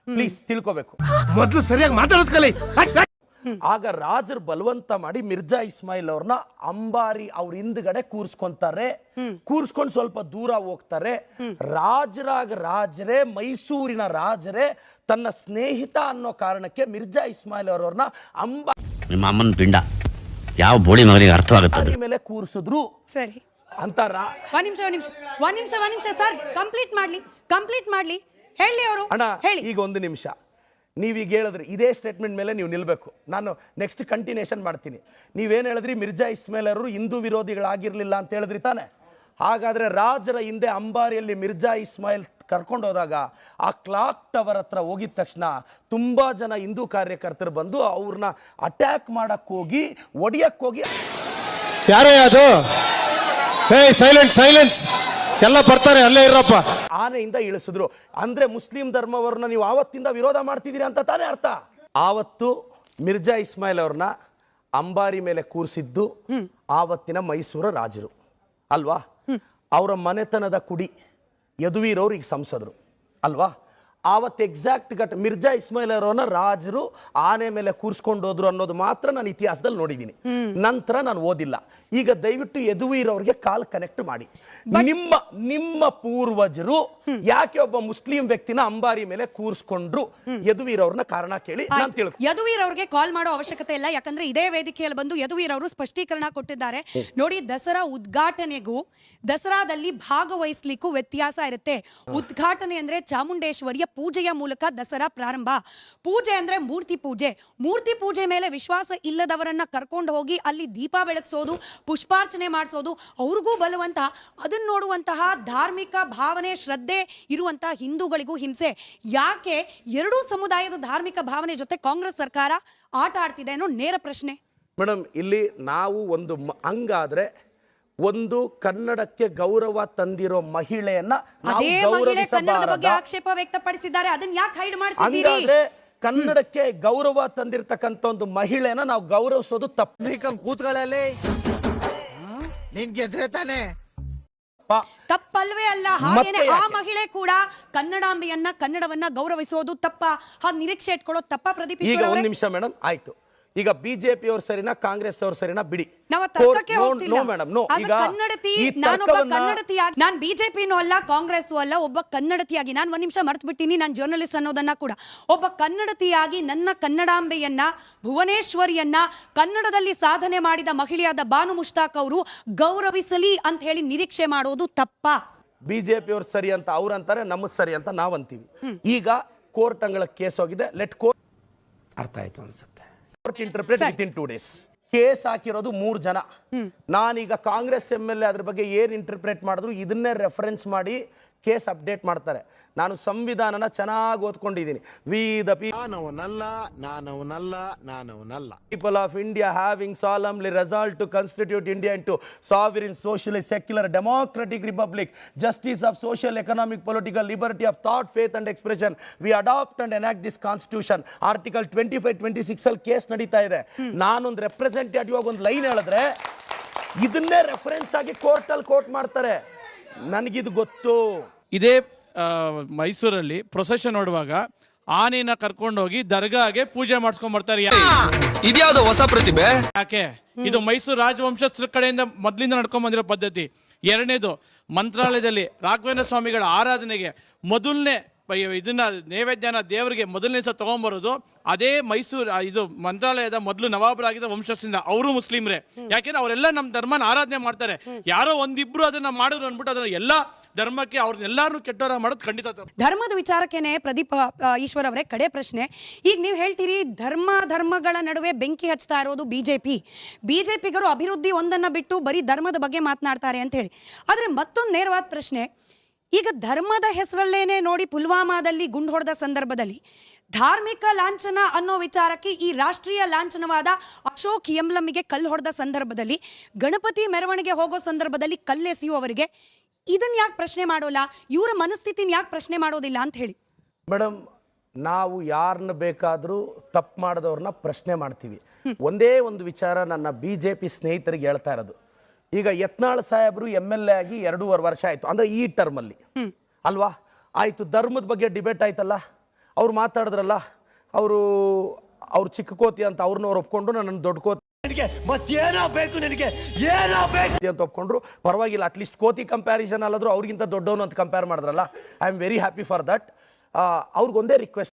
ಪ್ಲೀಸ್ ತಿಳ್ಕೊಬೇಕು. ಮೊದಲು ಸರಿಯಾಗಿ ಮಾತಾಡೋದು ಕಲಿ. ಆಗ ರಾಜರು ಬಲವಂತ ಮಾಡಿ ಮಿರ್ಜಾ ಇಸ್ಮಾಯಿಲ್ ಅವ್ರನ್ನ ಅಂಬಾರಿ ಅವ್ರ ಹಿಂದ್ಗಡೆ ಕೂರ್ಸ್ಕೊಂತಾರೆ. ಕೂರ್ಸ್ಕೊಂಡು ಸ್ವಲ್ಪ ದೂರ ಹೋಗ್ತಾರೆ. ರಾಜರಾಗ ರಾಜರೇ ಮೈಸೂರಿನ ರಾಜರೇ ತನ್ನ ಸ್ನೇಹಿತ ಅನ್ನೋ ಕಾರಣಕ್ಕೆ ಮಿರ್ಜಾ ಇಸ್ಮಾಯಿಲ್ ಅವ್ರವ್ರನ್ನ ಅಂಬಾರಿ ನಿಮ್ಮ ಅಮ್ಮನ ಪಿಂಡ. ಯಾವ ಬೋಳಿ ಮಗನಿಗೆ ಅರ್ಥವಾಗುತ್ತೆ ಮೇಲೆ ಕೂರಿಸಿದ್ರು. ಸರಿ. ಅಂತ ರಾ ಒಂದ್ ನಿಮಿಷ ಒಂದ್ ನಿಮಿಷ. ಒಂದ್ ನಿಮಿಷ ಒಂದ್ ನಿಮಿಷ ಸರ್. ಕಂಪ್ಲೀಟ್ ಮಾಡ್ಲಿ. ಕಂಪ್ಲೀಟ್ ಮಾಡ್ಲಿ. ಹೇಳಿ ಅವರು. ಅಣ್ಣ ಹೇಳಿ. ಈಗ ಒಂದು ನಿಮಿಷ. ನೀವೀಗ ಹೇಳಿದ್ರಿ ಇದೇ ಸ್ಟೇಟ್ಮೆಂಟ್ ಮೇಲೆ ನೀವು ನಿಲ್ಲಬೇಕು ನಾನು ನೆಕ್ಸ್ಟ್ ಕಂಟಿನ್ಯೂಷನ್ ಮಾಡ್ತೀನಿ. ನೀವೇನು ಹೇಳಿದ್ರಿ ಮಿರ್ಜಾ ಇಸ್ಮೇಲರು ಹಿಂದೂ ವಿರೋಧಿಗಳಾಗಿರಲಿಲ್ಲ ಅಂತ ಹೇಳಿದ್ರಿ ತಾನೆ. ಹಾಗಾದರೆ ರಾಜರ ಹಿಂದೆ ಅಂಬಾರಿಯಲ್ಲಿ ಮಿರ್ಜಾ ಇಸ್ಮಾಯಿಲ್ ಕರ್ಕೊಂಡು ಹೋದಾಗ ಆ ಕ್ಲಾಕ್ ಟವರ್ ಹತ್ರ ಹೋಗಿದ ತಕ್ಷಣ ತುಂಬ ಜನ ಹಿಂದೂ ಕಾರ್ಯಕರ್ತರು ಬಂದು ಅವ್ರನ್ನ ಅಟ್ಯಾಕ್ ಮಾಡೋಕ್ಕೋಗಿ ಹೋಗಿ ಒಡಿಯಕ್ಕೆ ಹೋಗಿ ಯಾರೇ ಅದು? ಹೇ ಸೈಲೆಂಟ್ ಸೈಲೆನ್ಸ್ ಎಲ್ಲ ಬರ್ತಾರೆ ಅಲ್ಲೇ ಇರಪ್ಪ. ಆನೆಯಿಂದ ಇಳಿಸಿದ್ರು. ಅಂದ್ರೆ ಮುಸ್ಲಿಂ ಧರ್ಮವರನ್ನ ನೀವು ಆವತ್ತಿಂದ ವಿರೋಧ ಮಾಡ್ತಿದ್ದೀರಿ ಅಂತ ತಾನೇ ಅರ್ಥ. ಆವತ್ತು ಮಿರ್ಜಾ ಇಸ್ಮಾಯಿಲ್ ಅವ್ರನ್ನ ಅಂಬಾರಿ ಮೇಲೆ ಕೂರಿಸಿದ್ದು ಆವತ್ತಿನ ಮೈಸೂರ ರಾಜರು. ಅಲ್ವಾ? ಅವರ ಮನೆತನದ ಕುಡಿ ಯದುವೀರವ್ರು ಈಗ ಸಂಸದರು. ಅಲ್ವಾ? ಆವತ್ತು ಎಕ್ಸಾಕ್ಟ್ ಘಟ ಮಿರ್ಜಾ ಇಸ್ಮಾಯಿಲ್ ಅವರನ್ನ ರಾಜರು ಆನೆ ಮೇಲೆ ಕೂರಿಸ್ಕೊಂಡು ಹೋದ್ರು ಅನ್ನೋದು ಮಾತ್ರ ನಾನು ಇತಿಹಾಸದಲ್ಲಿ ನೋಡಿದ್ದೀನಿ. ನಂತರ ನಾನು ಓದಿಲ್ಲ. ಈಗ ದಯವಿಟ್ಟು ಯದುವೀರ್ ಅವ್ರಿಗೆ ಕಾಲ್ ಕನೆಕ್ಟ್ ಮಾಡಿ. ನಿಮ್ಮ ನಿಮ್ಮ ಪೂರ್ವಜರು ಯಾಕೆ ಒಬ್ಬ ಮುಸ್ಲಿಂ ವ್ಯಕ್ತಿನ ಅಂಬಾರಿ ಮೇಲೆ ಕೂರಿಸ್ಕೊಂಡ್ರು? ಯದುವೀರ್ ಅವ್ರನ್ನ ಕಾರಣ ಕೇಳಿ ನಾನು ತಿಳ್ಕೊ ಯದುವೀರ್ ಅವ್ರಿಗೆ ಕಾಲ್ ಮಾಡೋ ಅವಶ್ಯಕತೆ ಇಲ್ಲ. ಯಾಕಂದ್ರೆ ಇದೇ ವೇದಿಕೆಯಲ್ಲಿ ಬಂದು ಯದುವೀರ್ ಅವರು ಸ್ಪಷ್ಟೀಕರಣ ಕೊಟ್ಟಿದ್ದಾರೆ. ನೋಡಿ ದಸರಾ ಉದ್ಘಾಟನೆಗೂ ದಸರಾದಲ್ಲಿ ಭಾಗವಹಿಸ್ಲಿಕ್ಕೂ ವ್ಯತ್ಯಾಸ ಇರುತ್ತೆ. ಉದ್ಘಾಟನೆ ಅಂದ್ರೆ ಚಾಮುಂಡೇಶ್ವರಿಯ ಪೂಜೆಯ ಮೂಲಕ ದಸರಾ ಪ್ರಾರಂಭ. ಪೂಜೆ ಅಂದ್ರೆ ಮೂರ್ತಿ ಪೂಜೆ. ಮೂರ್ತಿ ಪೂಜೆ ಮೇಲೆ ವಿಶ್ವಾಸ ಇಲ್ಲದವರನ್ನ ಕರ್ಕೊಂಡು ಹೋಗಿ ಅಲ್ಲಿ ದೀಪ ಬೆಳಗಿಸೋದು, ಪುಷ್ಪಾರ್ಚನೆ ಮಾಡಿಸೋದು, ಅವ್ರಿಗೂ ಬಲವಂತ. ಅದನ್ನ ನೋಡುವಂತಹ ಧಾರ್ಮಿಕ ಭಾವನೆ, ಶ್ರದ್ಧೆ ಇರುವಂತಹ ಹಿಂದೂಗಳಿಗೂ ಹಿಂಸೆ. ಯಾಕೆ ಎರಡೂ ಸಮುದಾಯದ ಧಾರ್ಮಿಕ ಭಾವನೆ ಜೊತೆ ಕಾಂಗ್ರೆಸ್ ಸರ್ಕಾರ ಆಟ ಆಡ್ತಿದೆ ಅನ್ನೋ ನೇರ ಪ್ರಶ್ನೆ. ಮೇಡಮ್ ಇಲ್ಲಿ ನಾವು ಒಂದು ಹಂಗಾದ್ರೆ ಒಂದು ಕನ್ನಡಕ್ಕೆ ಗೌರವ ತಂದಿರೋ ಮಹಿಳೆಯನ್ನ ನಾವು ಅದೇ ಮಹಿಳೆ ಕನ್ನಡದ ಬಗ್ಗೆ ಆಕ್ಷೇಪ ವ್ಯಕ್ತಪಡಿಸಿದ್ದಾರೆ. ಅದನ್ನ ಯಾಕೆ ಹೈಡ್ ಮಾಡ್ತಿದ್ದೀರಿ? ಹಂಗಾದ್ರೆ ಕನ್ನಡಕ್ಕೆ ಗೌರವ ತಂದಿರತಕ್ಕಂತ ಒಂದು ಮಹಿಳೆನ ನಾವು ಗೌರವಿಸೋದು ತಪ್ಪ. ಕೂತ್ಗಳಲ್ಲಿ ನಿನ್ ಗೆದ್ರೆ ತಾನೆ. ತಪ್ಪಲ್ವೇ ಅಲ್ಲ. ಹಾಗೇನೆ ಆ ಮಹಿಳೆ ಕೂಡ ಕನ್ನಡಾಂಬೆಯನ್ನ ಕನ್ನಡವನ್ನ ಗೌರವಿಸೋದು ತಪ್ಪ. ಹಾಗೆ ನಿರೀಕ್ಷೆ ಇಟ್ಕೊಳ್ಳೋದು ತಪ್ಪ ಪ್ರದೀಪ್ ಈಗ ಒಂದ್ ನಿಮಿಷ ಮೇಡಮ್ ಆಯ್ತು. ಈಗ ಬಿಜೆಪಿ ಅವ್ರ ಸರಿನಾ ಕಾಂಗ್ರೆಸ್ ಅವ್ರ ಸರಿನಾ ಬಿಡಿ. ನಾವು ತರ್ಕಕ್ಕೆ ಹೋಗ್ತಿಲ್ಲ. ಈಗ ಕನ್ನಡತಿ ನಾನೊಬ್ಬ ತರ್ಕವನ್ನ- ಕನ್ನಡತಿಯಾಗಿ ನಾನ್ ಬಿಜೆಪಿನೂ ಅಲ್ಲ ಕಾಂಗ್ರೆಸ್ ಅಲ್ಲ ಒಬ್ಬ ಕನ್ನಡತಿಯಾಗಿ. ನಾನು ಒಂದ್ ನಿಮಿಷ ಮರ್ತ್ ಬಿಟ್ಟಿನಿ ನಾನು ಜರ್ನಲಿಸ್ಟ್ ಅನ್ನೋದನ್ನ ಕೂಡ. ಒಬ್ಬ ಕನ್ನಡತಿಯಾಗಿ ನನ್ನ ಕನ್ನಡಾಂಬೆಯನ್ನ ಭುವನೇಶ್ವರಿಯನ್ನ ಕನ್ನಡದಲ್ಲಿ ಸಾಧನೆ ಮಾಡಿದ ಮಹಿಳೆಯಾದ ಬಾನು ಮುಷ್ತಾಕ್ ಅವರು ಗೌರವಿಸಲಿ ಅಂತ ಹೇಳಿ ನಿರೀಕ್ಷೆ ಮಾಡೋದು ತಪ್ಪ. ಬಿಜೆಪಿ ಅವ್ರ ಸರಿ ಅಂತ ಅವ್ರು ಅಂತಾರೆ ನಮ್ಮದು ಸರಿ ಅಂತ ನಾವಂತೀವಿ ಈಗ ಕೋರ್ಟ್ ಅಂಗಳ ಕೇಸ್ ಹೋಗಿದೆ. ಲೆಟ್ ಕೋರ್ಟ್ ಅರ್ಥ ಆಯ್ತು ಅನ್ಸುತ್ತೆ. Court interpret within two days case ಹಾಕಿರೋದು ಮೂರು ಜನ. ನಾನೀಗ ಕಾಂಗ್ರೆಸ್ ಎಂ ಎಲ್ ಎ ಅದ್ರ ಬಗ್ಗೆ ಏನ್ ಇಂಟರ್ಪ್ರೇಟ್ ಮಾಡಿದ್ರು ಇದನ್ನೇ ರೆಫರೆನ್ಸ್ ಮಾಡಿ ಕೇಸ್ ಅಪ್ಡೇಟ್ ಮಾಡ್ತಾರೆ. ನಾನು ಸಂವಿಧಾನನ ಚೆನ್ನಾಗಿ ಓದ್ಕೊಂಡಿದ್ದೀನಿ. ವಿ ದ ಪೀನವನಲ್ಲ ನಾನವನಲ್ಲ ನಾನವನಲ್ಲ people of India having solemnly resolved to constitute India into sovereign social secular democratic republic justice of social economic political liberty of thought faith and expression we adopt and enact this constitution article twenty five twenty six ಅಲ್ಲಿ case ನಡೀತಾ ಇದೆ. ನಾನೊಂದು representative ಆಗಿ ಒಂದು line ಹೇಳಿದ್ರೆ ಇದನ್ನೇ reference ಆಗಿ ಕೋರ್ಟಲ್ಲಿ ಕೋರ್ಟ್ ಮಾಡ್ತಾರೆ. ನನಗಿದು ಗೊತ್ತು. ಇದೇ ಮೈಸೂರಲ್ಲಿ ಪ್ರೊಸೆಷನ್ ನೋಡುವಾಗ ಆನೆನ ಕರ್ಕೊಂಡೋಗಿ ದರ್ಗಾಗೆ ಪೂಜೆ ಮಾಡಿಸ್ಕೊಂಡ್ ಬರ್ತಾರೆ ಇದ್ಯಾವ್ದು ಹೊಸ ಪ್ರತಿಭೆ? ಯಾಕೆ? ಇದು ಮೈಸೂರು ರಾಜವಂಶಸ್ಥರ ಕಡೆಯಿಂದ ಮೊದಲಿಂದ ನಡ್ಕೊಂಡ್ ಬಂದಿರೋ ಪದ್ಧತಿ. ಎರಡನೇದು ಮಂತ್ರಾಲಯದಲ್ಲಿ ರಾಘವೇಂದ್ರ ಸ್ವಾಮಿಗಳ ಆರಾಧನೆಗೆ ಮೊದಲನೇ ಇದನ್ನ ನೈವೇದ್ಯನ ದೇವರಿಗೆ ಮೊದಲನೇ ಸಹ ತಗೊಂಬರೋದು, ಅದೇ ಮೈಸೂರು ಇದು ಮಂತ್ರಾಲಯದ ಮೊದಲು ನವಾಬರಾಗಿದ್ದ ವಂಶಸ್ಥರಿಂದ ಅವರು ಮುಸ್ಲಿಮ್ರೆ. ಯಾಕೆಂದ್ರೆ ಅವರೆಲ್ಲ ನಮ್ಮ ಧರ್ಮನ ಆರಾಧನೆ ಮಾಡ್ತಾರೆ. ಯಾರೋ ಒಂದಿಬ್ರು ಅದನ್ನ ಮಾಡಿದ್ರು ಅಂದ್ಬಿಟ್ಟು ಅದನ್ನ ಎಲ್ಲ ಧರ್ಮಕ್ಕೆ ಅವ್ರನ್ನೆಲ್ಲಾರು ಕೆಟ್ಟವರ ಮಾಡೋದು ಖಂಡಿತ. ಧರ್ಮದ ವಿಚಾರಕ್ಕೇನೆ ಪ್ರದೀಪ್ ಈಶ್ವರ್ ಅವರೇ, ಕಡೆ ಪ್ರಶ್ನೆ. ಈಗ ನೀವು ಹೇಳ್ತೀರಿ ಧರ್ಮ, ಧರ್ಮಗಳ ನಡುವೆ ಬೆಂಕಿ ಹಚ್ತಾ ಇರೋದು ಬಿಜೆಪಿ. ಬಿಜೆಪಿಗರು ಅಭಿವೃದ್ಧಿ ಒಂದನ್ನ ಬಿಟ್ಟು ಬರೀ ಧರ್ಮದ ಬಗ್ಗೆ ಮಾತನಾಡ್ತಾರೆ ಅಂತ ಹೇಳಿ. ಆದ್ರೆ ಮತ್ತೊಂದು ನೇರವಾದ ಪ್ರಶ್ನೆ. ಈಗ ಧರ್ಮದ ಹೆಸರಲ್ಲೇನೆ ನೋಡಿ ಪುಲ್ವಾಮಾದಲ್ಲಿ ಗುಂಡು ಹೊಡೆದ ಸಂದರ್ಭದಲ್ಲಿ ಧಾರ್ಮಿಕ ಲಾಂಛನ ಅನ್ನೋ ವಿಚಾರಕ್ಕೆ ಈ ರಾಷ್ಟ್ರೀಯ ಲಾಂಛನವಾದ ಅಶೋಕ್ ಎಂಬ್ಲಮ್ಮಿಗೆ ಕಲ್ಲು ಹೊಡೆದ ಸಂದರ್ಭದಲ್ಲಿ, ಗಣಪತಿ ಮೆರವಣಿಗೆ ಹೋಗೋ ಸಂದರ್ಭದಲ್ಲಿ ಕಲ್ಲೆಸೆಯುವವರಿಗೆ ಇದನ್ನ ಯಾಕೆ ಪ್ರಶ್ನೆ ಮಾಡೋಲ್ಲ? ಇವರ ಮನಸ್ಥಿತಿನ ಯಾಕೆ ಪ್ರಶ್ನೆ ಮಾಡೋದಿಲ್ಲ ಅಂತ ಹೇಳಿ. ಮೇಡಮ್, ನಾವು ಯಾರನ್ನ ಬೇಕಾದರೂ ತಪ್ಪು ಮಾಡಿದವ್ರನ್ನ ಪ್ರಶ್ನೆ ಮಾಡ್ತೀವಿ. ಒಂದೇ ಒಂದು ವಿಚಾರ ನನ್ನ ಬಿ ಜೆ ಪಿ ಸ್ನೇಹಿತರಿಗೆ ಹೇಳ್ತಾ ಇರೋದು. ಈಗ ಯತ್ನಾಳ್ ಸಾಹೇಬರು ಎಂ ಎಲ್ ಎ ಆಗಿ ಎರಡೂವರೆ ವರ್ಷ ಆಯಿತು. ಅಂದರೆ ಈ ಟರ್ಮಲ್ಲಿ ಅಲ್ವಾ? ಆಯಿತು ಧರ್ಮದ ಬಗ್ಗೆ ಡಿಬೇಟ್ ಆಯ್ತಲ್ಲ? ಅವ್ರು ಮಾತಾಡಿದ್ರಲ್ಲ? ಅವರು ಅವ್ರು ಚಿಕ್ಕ ಕೋತಿ ಅಂತ ಅವ್ರನ್ನ ಅವ್ರು ಒಪ್ಕೊಂಡು ನನ್ನ ದೊಡ್ಡ ಕೋತಿ ಬೇಕು ನಿನಗೆ ಏನೋ ಬೇಕು. ಅಂತ ಒಪ್ಕೊಂಡ್ರು. ಪರವಾಗಿಲ್ಲ ಅಟ್ಲೀಸ್ಟ್ ಕೋತಿ ಕಂಪ್ಯಾರಿಸನ್ ಅಲ್ಲಾದ್ರೂ ಅವ್ರಿಗಿಂತ ದೊಡ್ಡವನು ಅಂತ ಕಂಪೇರ್ ಮಾಡಿದ್ರಲ್ಲ? I am very happy for that ಅವ್ರಿಗೊಂದೇ request